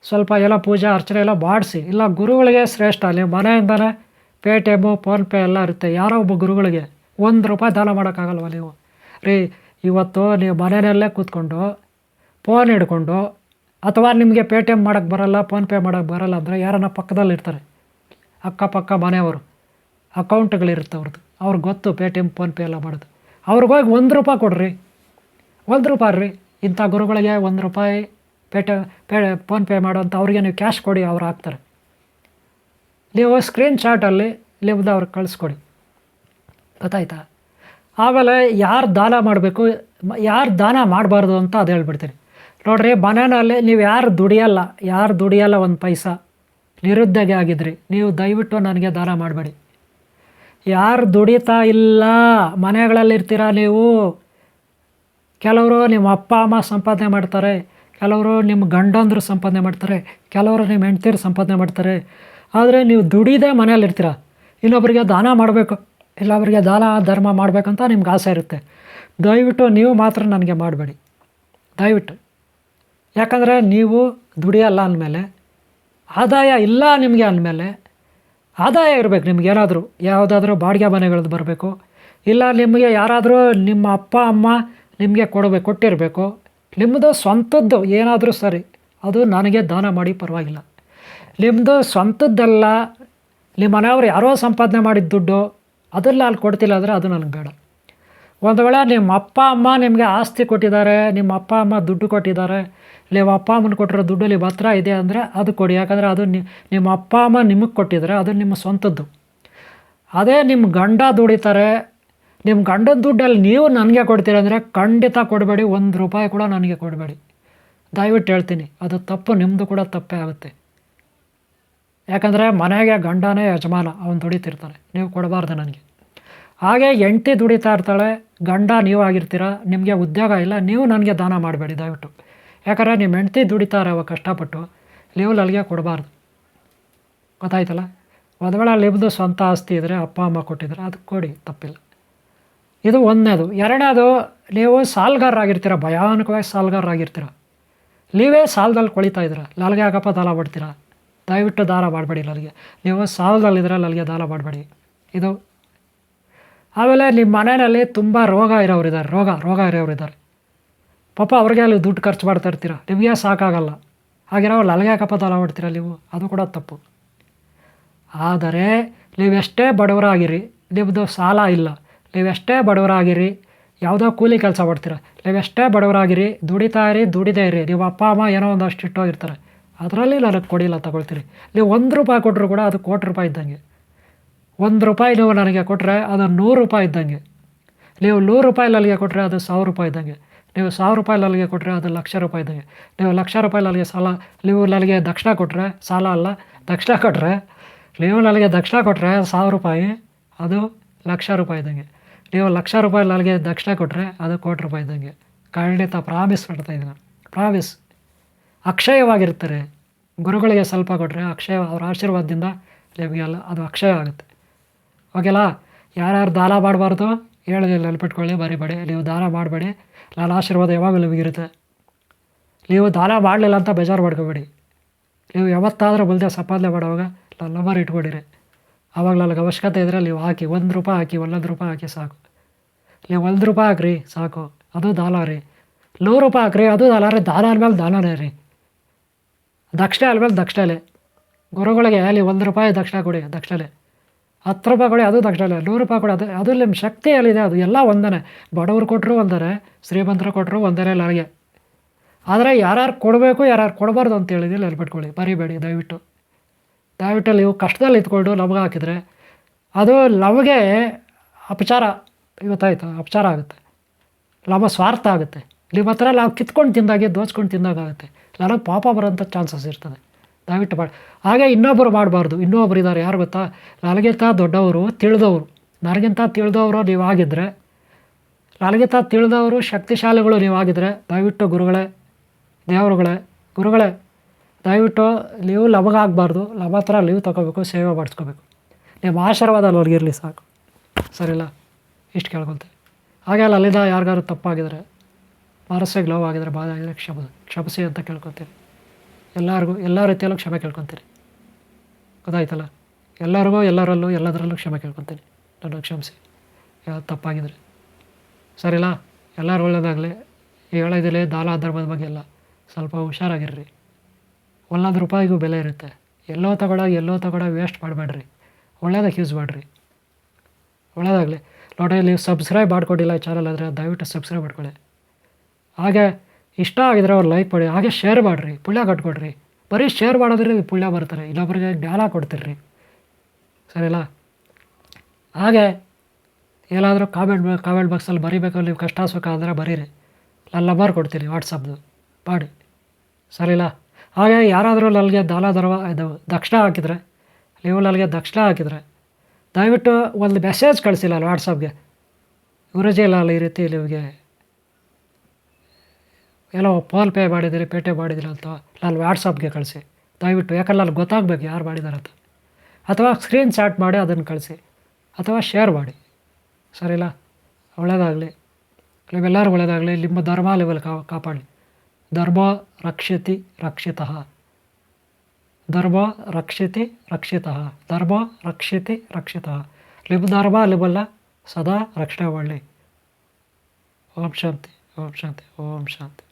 ಸ್ವಲ್ಪ ಎಲ್ಲ ಪೂಜೆ, ಅರ್ಚನೆ ಎಲ್ಲ ಮಾಡಿಸಿ. ಇಲ್ಲ, ಗುರುಗಳಿಗೆ ಶ್ರೇಷ್ಠ. ನೀವು ಮನೆಯಿಂದನೇ ಪೇ ಟಿ ಎಮ್ಮು ಫೋನ್ಪೇ ಎಲ್ಲ ಇರುತ್ತೆ. ಯಾರೋ ಒಬ್ಬ ಗುರುಗಳಿಗೆ ಒಂದು ರೂಪಾಯಿ ದಾನ ಮಾಡೋಕ್ಕಾಗಲ್ವ ನೀವು? ರೀ, ಇವತ್ತು ನೀವು ಮನೆಯಲ್ಲೇ ಕೂತ್ಕೊಂಡು ಫೋನ್ ಹಿಡ್ಕೊಂಡು ಅಥವಾ ನಿಮಗೆ ಪೇ ಟಿ ಎಂ ಮಾಡೋಕ್ಕೆ ಬರೋಲ್ಲ ಫೋನ್ಪೇ ಮಾಡೋಕ್ಕೆ ಬರೋಲ್ಲ ಅಂದರೆ ಯಾರನ್ನ ಪಕ್ಕದಲ್ಲಿ ಇರ್ತಾರೆ. ಅಕ್ಕಪಕ್ಕ ಮನೆಯವರು, ಅಕೌಂಟ್ಗಳಿರುತ್ತೆ ಅವ್ರದ್ದು. ಅವ್ರಿಗೆ ಗೊತ್ತು ಪೇ ಟಿ ಎಂ ಫೋನ್ಪೇ ಎಲ್ಲ ಮಾಡೋದು. ಅವ್ರಿಗೋಗಿ ಒಂದು ರೂಪಾಯಿ ಕೊಡ್ರಿ. ಒಂದು ರೂಪಾಯಿ ರೀ. ಇಂಥ ಗುರುಗಳಿಗೆ ಒಂದು ರೂಪಾಯಿ ಪೇಟೆ ಪೇ ಫೋನ್ಪೇ ಮಾಡೋಂಥ ಅವ್ರಿಗೆ ನೀವು ಕ್ಯಾಶ್ ಕೊಡಿ, ಅವ್ರು ಹಾಕ್ತಾರೆ. ನೀವು ಸ್ಕ್ರೀನ್ ಶಾಟಲ್ಲಿ ಅವ್ರಿಗೆ ಕಳಿಸ್ಕೊಡಿ. ಗೊತ್ತಾಯ್ತಾ? ಆಮೇಲೆ ಯಾರು ದಾನ ಮಾಡಬೇಕು, ಯಾರು ದಾನ ಮಾಡಬಾರ್ದು ಅಂತ ಅದು ಹೇಳ್ಬಿಡ್ತೀನಿ. ನೋಡಿರಿ, ಬನಾನಲ್ಲಿ ನೀವು ಯಾರು ದುಡಿಯಲ್ಲ ಯಾರು ದುಡಿಯಲ್ಲ ಒಂದು ಪೈಸಾ. ನಿರುದ್ಯೋಗಿ ಆಗಿದ್ರಿ, ನೀವು ದಯವಿಟ್ಟು ನನಗೆ ದಾನ ಮಾಡಬೇಡಿ. ಯಾರು ದುಡಿತಾ ಇಲ್ಲ ಮನೆಗಳಲ್ಲಿರ್ತೀರ ನೀವು? ಕೆಲವರು ನಿಮ್ಮ ಅಪ್ಪ, ಅಮ್ಮ ಸಂಪಾದನೆ ಮಾಡ್ತಾರೆ, ಕೆಲವರು ನಿಮ್ಮ ಗಂಡಂದರು ಸಂಪಾದನೆ ಮಾಡ್ತಾರೆ, ಕೆಲವರು ನಿಮ್ಮ ಹೆಂಡ್ತಿರು ಸಂಪಾದನೆ ಮಾಡ್ತಾರೆ. ಆದರೆ ನೀವು ದುಡಿದೇ ಮನೆಯಲ್ಲಿರ್ತೀರ ಇನ್ನೊಬ್ಬರಿಗೆ ದಾನ ಮಾಡಬೇಕು ಇಲ್ಲೊಬ್ಬರಿಗೆ ದಾನ, ಧರ್ಮ ಮಾಡಬೇಕಂತ ನಿಮ್ಗೆ ಆಸೆ ಇರುತ್ತೆ. ದಯವಿಟ್ಟು ನೀವು ಮಾತ್ರ ನನಗೆ ಮಾಡಬೇಡಿ. ದಯವಿಟ್ಟು. ಯಾಕಂದರೆ ನೀವು ದುಡಿಯಲ್ಲ ಅಂದಮೇಲೆ, ಆದಾಯ ಇಲ್ಲ ನಿಮಗೆ ಅಂದಮೇಲೆ, ಆದಾಯ ಇರಬೇಕು ನಿಮ್ಗೆ ಏನಾದರೂ ಯಾವುದಾದ್ರೂ ಬಾಡಿಗೆ ಮನೆಗಳದ್ದು ಬರಬೇಕು. ಇಲ್ಲ ನಿಮಗೆ ಯಾರಾದರೂ ನಿಮ್ಮ ಅಪ್ಪ, ಅಮ್ಮ ನಿಮಗೆ ಕೊಡಬೇಕು, ಕೊಟ್ಟಿರಬೇಕು. ನಿಮ್ಮದು ಸ್ವಂತದ್ದು ಏನಾದರೂ ಸರಿ, ಅದು ನನಗೆ ದಾನ ಮಾಡಿ ಪರವಾಗಿಲ್ಲ. ನಿಮ್ಮದು ಸ್ವಂತದ್ದಲ್ಲ, ನಿಮ್ಮ ಮನೆಯವ್ರು ಯಾರೋ ಸಂಪಾದನೆ ಮಾಡಿದ ದುಡ್ಡು, ಅದೆಲ್ಲ ಅಲ್ಲಿ ಕೊಡ್ತಿಲ್ಲ ಅಂದರೆ ಅದು ನನಗೆ ಬೇಡ. ಒಂದು ವೇಳೆ ನಿಮ್ಮ ಅಪ್ಪ, ಅಮ್ಮ ನಿಮಗೆ ಆಸ್ತಿ ಕೊಟ್ಟಿದ್ದಾರೆ, ನಿಮ್ಮ ಅಪ್ಪ, ಅಮ್ಮ ದುಡ್ಡು ಕೊಟ್ಟಿದ್ದಾರೆ, ನೀವು ಅಪ್ಪ, ಅಮ್ಮನ ಕೊಟ್ಟಿರೋ ದುಡ್ಡು ನಿಮ್ಮ ಇದೆ ಅಂದರೆ ಅದು ಕೊಡಿ. ಯಾಕಂದರೆ ಅದು ನಿಮ್ಮ ಅಪ್ಪ, ಅಮ್ಮ ನಿಮಗೆ ಕೊಟ್ಟಿದ್ದಾರೆ ಅದು ನಿಮ್ಮ ಸ್ವಂತದ್ದು. ಅದೇ ನಿಮ್ಮ ಗಂಡ ದುಡಿತಾರೆ, ನಿಮ್ಮ ಗಂಡನ ದುಡ್ಡಲ್ಲಿ ನೀವು ನನಗೆ ಕೊಡ್ತೀರ ಅಂದರೆ ಖಂಡಿತ ಕೊಡಬೇಡಿ, ಒಂದು ರೂಪಾಯಿ ಕೂಡ ನನಗೆ ಕೊಡಬೇಡಿ. ದಯವಿಟ್ಟು ಹೇಳ್ತೀನಿ, ಅದು ತಪ್ಪು ನಿಮ್ಮದು ಕೂಡ ತಪ್ಪೇ ಆಗುತ್ತೆ. ಯಾಕಂದರೆ ಮನೆಗೆ ಗಂಡನೇ ಯಜಮಾನ, ಅವನು ದುಡಿತಿರ್ತಾನೆ. ನೀವು ಕೊಡಬಾರ್ದು ನನಗೆ. ಹಾಗೆ ಹೆಂಡ್ತಿ ದುಡಿತಾ ಇರ್ತಾಳೆ, ಗಂಡ ನೀವು ಆಗಿರ್ತೀರ, ನಿಮಗೆ ಉದ್ಯೋಗ ಇಲ್ಲ, ನೀವು ನನಗೆ ದಾನ ಮಾಡಬೇಡಿ ದಯವಿಟ್ಟು. ಯಾಕಂದರೆ ನಿಮ್ಮ ಹೆಂಡ್ತಿ ದುಡಿತಾರೆ ಅವಾಗ ಕಷ್ಟಪಟ್ಟು ನೀವು ಅಲ್ಲಿಗೆ ಕೊಡಬಾರ್ದು. ಗೊತ್ತಾಯ್ತಲ್ಲ? ಒಂದು ವೇಳೆ ಸ್ವಂತ ಆಸ್ತಿ ಇದ್ದರೆ ಅಪ್ಪ, ಅಮ್ಮ ಕೊಟ್ಟಿದ್ರೆ ಅದು ಕೊಡಿ, ತಪ್ಪಿಲ್ಲ. ಇದು ಒಂದನೇದು. ಎರಡನೇದು, ನೀವು ಸಾಲ್ಗಾರರಾಗಿರ್ತೀರ, ಭಯಾನಕವಾಗಿ ಸಾಲ್ಗಾರರಾಗಿರ್ತೀರ. ನೀವೇ ಸಾಲದಲ್ಲಿ ಕೊಳಿತಾ ಇದ್ದೀರ, ಲಲ್ಗೆ ಆಗಪ್ಪ ದಾಲ ಮಾಡ್ತೀರಾ? ದಯವಿಟ್ಟು ದಾನ ಮಾಡಬೇಡಿ ಲಲ್ಗೆ. ನೀವು ಸಾಲದಲ್ಲಿದ್ದರೆ ನನಗೆ ದಾಲ ಮಾಡಬೇಡಿ. ಇದು ಆಮೇಲೆ ನಿಮ್ಮ ಮನೆಯಲ್ಲಿ ತುಂಬ ರೋಗ ಇರೋರು ಇದ್ದಾರೆ ರೋಗ ರೋಗ ಇರೋರು ಇದ್ದಾರೆ ಪಾಪ ಅವ್ರಿಗೆ ಅಲ್ಲಿ ದುಡ್ಡು ಖರ್ಚು ಮಾಡ್ತಾ ಇರ್ತೀರ? ನಿಮಗೆ ಸಾಕಾಗಲ್ಲ. ಹಾಗಿರೋ ಲಲ್ಗೆ ಯಾಕಪ್ಪ ಮಾಡ್ತೀರ ನೀವು? ಅದು ಕೂಡ ತಪ್ಪು. ಆದರೆ ನೀವೆಷ್ಟೇ ಬಡವರಾಗಿರಿ ನಿಮ್ಮದು ಸಾಲ ಇಲ್ಲ. ನೀವೆಷ್ಟೇ ಬಡವರಾಗಿರಿ, ಯಾವುದೋ ಕೂಲಿ ಕೆಲಸ ಮಾಡ್ತೀರ? ನೀವೆಷ್ಟೇ ಬಡವರಾಗಿರಿ, ದುಡಿತಾ ಇರಿ, ದುಡಿದೇ ಇರಿ. ನೀವು ಅಪ್ಪ, ಅಮ್ಮ ಏನೋ ಒಂದಷ್ಟು ಇಟ್ಟೋಗಿರ್ತಾರೆ. ಅದರಲ್ಲಿ ನನಗೆ ಕೊಡಿಲ್ಲ ತಗೊಳ್ತೀರಿ. ನೀವು ಒಂದು ರೂಪಾಯಿ ಕೊಟ್ಟರು ಕೂಡ ಅದು ಕೋಟಿ ರೂಪಾಯಿ ಇದ್ದಂಗೆ. ಒಂದು ರೂಪಾಯಿ ನೀವು ನನಗೆ ಕೊಟ್ಟರೆ ಅದು ನೂರು ರೂಪಾಯಿ ಇದ್ದಂಗೆ. ನೀವು ನೂರು ರೂಪಾಯಿ ಅಲ್ಲಿಗೆ ಕೊಟ್ಟರೆ ಅದು ಸಾವಿರ ರೂಪಾಯಿ ಇದ್ದಂಗೆ. ನೀವು ಸಾವಿರ ರೂಪಾಯಿ ಅಲ್ಲಿಗೆ ಕೊಟ್ಟರೆ ಅದು ಲಕ್ಷ ರೂಪಾಯಿ ಇದ್ದಂಗೆ. ನೀವು ಲಕ್ಷ ರೂಪಾಯಿ ಅಲ್ಲಿಗೆ ಸಾಲ, ನೀವು ನನಗೆ ದಕ್ಷಿಣ ಕೊಟ್ಟರೆ ಸಾಲ ಅಲ್ಲ, ದಕ್ಷಿಣ ಕೊಟ್ಟರೆ ನೀವು ನನಗೆ ದಕ್ಷಿಣ ಕೊಟ್ಟರೆ ಸಾವಿರ ರೂಪಾಯಿ, ಅದು ಲಕ್ಷ ರೂಪಾಯಿ ಇದ್ದಂಗೆ. ನೀವು ಲಕ್ಷ ರೂಪಾಯಿ ನನಗೆ ದಕ್ಷಿಣ ಕೊಟ್ಟರೆ ಅದು ಕೋಟಿ ರೂಪಾಯಿ ಇದ್ದಂಗೆ. ಖಂಡಿತ ಪ್ರಾಮಿಸ್ ಮಾಡ್ತಾ ಇದ್ದೀನಿ ಪ್ರಾಮಿಸ್ ಅಕ್ಷಯವಾಗಿರ್ತಾರೆ. ಗುರುಗಳಿಗೆ ಸ್ವಲ್ಪ ಕೊಟ್ಟರೆ ಅಕ್ಷಯ ಅವರ ಆಶೀರ್ವಾದದಿಂದ ನಿಮಗೆಲ್ಲ ಅದು ಅಕ್ಷಯ ಆಗುತ್ತೆ. ಓಕೆಲಾ ಯಾರ್ಯಾರು ದಾನ ಮಾಡಬಾರ್ದು ಹೇಳಿದೆ ನೆನ್ಪಿಟ್ಕೊಳ್ಳಿ ಬರೀಬೇಡಿ ನೀವು ದಾನ ಮಾಡಬೇಡಿ. ನನ್ನ ಆಶೀರ್ವಾದ ಯಾವಾಗಲೂ ನಿಮಗಿರುತ್ತೆ ನೀವು ದಾನ ಮಾಡಲಿಲ್ಲ ಅಂತ ಬೇಜಾರು ಮಾಡ್ಕೋಬೇಡಿ. ನೀವು ಯಾವತ್ತಾದರೂ ಮುಂದೆ ಸಂಪಾದನೆ ಮಾಡುವಾಗ ನನ್ನ ನಂಬರ್ ಇಟ್ಕೊಂಡಿರಿ. ಆವಾಗ ನನಗೆ ಅವಶ್ಯಕತೆ ಇದ್ದರೆ ನೀವು ಹಾಕಿ, ಒಂದು ರೂಪಾಯಿ ಹಾಕಿ, ಒಂದೊಂದು ರೂಪಾಯಿ ಹಾಕಿ ಸಾಕು. ನೀವು ಒಂದು ರೂಪಾಯಿ ಹಾಕ್ರಿ, ಸಾಕು. ಅದು ದಾನ ರೀ. ನೂರು ರೂಪಾಯಿ ಹಾಕ್ರಿ, ಅದು ದಾನ ರೀ. ದಾನ ಅಂದಮೇಲೆ ದಾನನೇ ರೀ. ದಕ್ಷಿಣ ಅಂದಮೇಲೆ ದಕ್ಷಿಣಲೆ. ಗುರುಗಳಿಗೆ ಅಲ್ಲಿ ಒಂದು ರೂಪಾಯಿ ದಕ್ಷಿಣ ಕೊಡಿ, ದಕ್ಷಿಣಲೆ. ಹತ್ತು ರೂಪಾಯಿ ಕೊಡಿ ಅದು ದಕ್ಷಿಣಲೆ ನೂರು ರೂಪಾಯಿ ಕೊಡಿ ಅದು ಅದು ನಿಮ್ಮ ಶಕ್ತಿ ಎಲ್ಲಿದೆ ಅದು ಎಲ್ಲ ಒಂದೇ ಬಡವರು ಕೊಟ್ಟರು ಒಂದೇ ಶ್ರೀಮಂತರು ಕೊಟ್ಟರು ಒಂದೇ ನನಗೆ ಆದರೆ ಯಾರ್ಯಾರು ಕೊಡಬೇಕು, ಯಾರ್ಯಾರು ಕೊಡಬಾರ್ದು ಅಂತ ಹೇಳಿದ್ರೆ ನೆನ್ಪಿಟ್ಕೊಳ್ಳಿ ಬರಿಬೇಡಿ, ದಯವಿಟ್ಟು. ದಯವಿಟ್ಟು ನೀವು ಕಷ್ಟದಲ್ಲಿ ಇದ್ಕೊಂಡು ನಮಗೆ ಹಾಕಿದರೆ ಅದು ನಮಗೆ ಅಪಚಾರ, ಇವತ್ತಾಯ್ತು, ಅಪಚಾರ ಆಗುತ್ತೆ. ನಮ್ಮ ಸ್ವಾರ್ಥ ಆಗುತ್ತೆ. ನಿಮ್ಮ ಹತ್ರ ನಾವು ಕಿತ್ಕೊಂಡು ತಿಂದಾಗೆ, ದೋಚ್ಕೊಂಡು ತಿಂದಾಗ ಆಗುತ್ತೆ. ನನಗೆ ಪಾಪ ಬರೋಂಥ ಚಾನ್ಸಸ್ ಇರ್ತದೆ. ದಯವಿಟ್ಟು ಮಾಡಿ ಹಾಗೆ ಇನ್ನೊಬ್ಬರು ಮಾಡಬಾರ್ದು. ಇನ್ನೊಬ್ಬರು ಇದ್ದಾರೆ ಯಾರು ಗೊತ್ತಾ? ನನಗಿಂತ ದೊಡ್ಡವರು ತಿಳಿದವರು. ನನಗಿಂತ ತಿಳಿದವರು ನೀವು ಆಗಿದ್ದರೆ ನನಗಿಂತ ತಿಳಿದವರು ಶಕ್ತಿಶಾಲಿಗಳು ನೀವು ಆಗಿದ್ದರೆ ದಯವಿಟ್ಟು ಗುರುಗಳೇ, ದೇವರುಗಳೇ, ಗುರುಗಳೇ, ದಯವಿಟ್ಟು ನೀವು ನಮಗಾಗಬಾರ್ದು ನಮ್ಮ ಹತ್ರ ಲೀವ್ ತೊಗೋಬೇಕು, ಸೇವೆ ಮಾಡಿಸ್ಕೋಬೇಕು. ನಿಮ್ಮ ಆಶೀರ್ವಾದ ಅವ್ರಿಗಿರಲಿ ಸಾಕು. ಸರಿಲ್ಲ ಇಷ್ಟು ಕೇಳ್ಕೊಳ್ತೇವೆ ಹಾಗೆ ಅಲ್ಲಿ ಅಲ್ಲಿಂದ ಯಾರಿಗಾರು ತಪ್ಪಾಗಿದ್ರೆ ಮನಸ್ಸಿಗೆ ಲವ್ ಆಗಿದ್ರೆ ಬಾಧೆ ಆಗಿದ್ರೆ ಕ್ಷಮ ಕ್ಷಮಿಸಿ ಅಂತ ಕೇಳ್ಕೊತೀನಿ. ಎಲ್ಲರಿಗೂ, ಎಲ್ಲ ರೀತಿಯಲ್ಲೂ ಕ್ಷಮೆ ಕೇಳ್ಕೊತೀನಿ. ಗೊತ್ತಾಯ್ತಲ್ಲ? ಎಲ್ಲರಿಗೂ, ಎಲ್ಲರಲ್ಲೂ, ಎಲ್ಲದರಲ್ಲೂ ಕ್ಷಮೆ ಕೇಳ್ಕೊತೀನಿ. ನಾನು ಕ್ಷಮಿಸಿ. ಯಾವ್ದು ತಪ್ಪಾಗಿದ್ರೆ. ಸರಿಲ್ಲ ಎಲ್ಲರೂ ಒಳ್ಳೇದಾಗಲಿ. ಹೇಳೋದಿಲ್ಲ ದಾಲ ಧರ್ಮದ ಬಗ್ಗೆ ಎಲ್ಲ ಸ್ವಲ್ಪ ಹುಷಾರಾಗಿರ್ರಿ. ಒಂದೊಂದು ರೂಪಾಯಿಗೂ ಬೆಲೆ ಇರುತ್ತೆ. ಎಲ್ಲೋ ತಗೊಳಾಗ ಎಲ್ಲೋ ತಗೊಳಾಗ ವೇಸ್ಟ್ ಮಾಡಬೇಡ್ರಿ. ಒಳ್ಳೇದಕ್ಕೆ ಯೂಸ್ ಮಾಡಿರಿ. ಒಳ್ಳೇದಾಗಲಿ. ನೋಡಿ ನೀವು ಸಬ್ಸ್ಕ್ರೈಬ್ ಮಾಡ್ಕೊಂಡಿಲ್ಲ ಚಾನಲ್ ಆದರೆ ದಯವಿಟ್ಟು ಸಬ್ಸ್ಕ್ರೈಬ್ ಮಾಡ್ಕೊಳ್ಳಿ. ಹಾಗೆ ಇಷ್ಟ ಆಗಿದ್ರೆ ಅವ್ರು ಲೈಕ್ ಮಾಡಿ, ಹಾಗೆ ಶೇರ್ ಮಾಡಿರಿ ಪುಳ್ಯ ಕಟ್ಕೊಡ್ರಿ. ಬರೀ ಶೇರ್ ಮಾಡಿದ್ರೆ ಪುಳ್ಯ ಬರ್ತಾರೆ ಇನ್ನೊಬ್ಬರಿಗೆ ಜ್ಞಾನ ಕೊಡ್ತೀರಿ ಸರಿಲ್ಲ ಹಾಗೆ ಏನಾದರೂ ಕಾಮೆಂಟ್ ಕಾಮೆಂಟ್ ಬಾಕ್ಸಲ್ಲಿ ಬರೀಬೇಕು ನೀವು ಕಷ್ಟ ಸುಖ ಅಂದರೆ ಬರೀರಿ. ನಾನು ನಂಬರ್ ಕೊಡ್ತೀನಿ ವಾಟ್ಸಪ್ದು ಮಾಡಿ. ಸರಿಲ್ಲ ಹಾಗೆ ಯಾರಾದರೂ ನನಗೆ ದಾನ ಧರ್ಮ, ಇದು ದಕ್ಷಿಣ ಹಾಕಿದರೆ, ನೀವು ನನಗೆ ದಕ್ಷಿಣ ಹಾಕಿದರೆ, ದಯವಿಟ್ಟು ಒಂದು ಮೆಸೇಜ್ ಕಳಿಸಿಲ್ಲ ವಾಟ್ಸಪ್ಗೆ ಗುರುಜಿ ಇಲ್ಲ ಅಲ್ಲ ಈ ರೀತಿ ನಿಮಗೆ ಏನೋ ಫೋನ್ ಪೇ ಮಾಡಿದ್ದೀರಿ ಪೇಟೆ ಮಾಡಿದ್ದೀರಿ ಅಂತ ನಾನು ವ್ಯಾಟ್ಸಪ್ಗೆ ಕಳಿಸಿ. ದಯವಿಟ್ಟು ಯಾಕಂದ್ರೆ ನನಗೆ ಗೊತ್ತಾಗಬೇಕು ಯಾರು ಮಾಡಿದ್ದಾರೆ ಅಂತ. ಅಥವಾ ಸ್ಕ್ರೀನ್ ಶಾಟ್ ಮಾಡಿ ಅದನ್ನು ಕಳಿಸಿ. ಅಥವಾ ಶೇರ್ ಮಾಡಿ. ಸರಿಲ್ಲ ಒಳ್ಳೆಯದಾಗಲಿ ನಿಮ್ಮೆಲ್ಲರೂ ಒಳ್ಳೆಯದಾಗಲಿ ನಿಮ್ಮ ಧರ್ಮ ಲೆವೆಲ್ ಕಾಪಾಡಿ. ಧರ್ಮ ರಕ್ಷತಿ ರಕ್ಷಿತಃ. ಧರ್ಮ ರಕ್ಷಿತಿ ರಕ್ಷಿತಃ. ಧರ್ಮ ರಕ್ಷಿತಿ ರಕ್ಷಿತಃ. ನಿಮ್ಮ ಧರ್ಮ ಲೆವೆಲ್ಲ ಸದಾ ರಕ್ಷಣೆ ಮಾಡಲಿ ಓಂ ಶಾಂತಿ ಓಂ ಶಾಂತಿ ಓಂ ಶಾಂತಿ.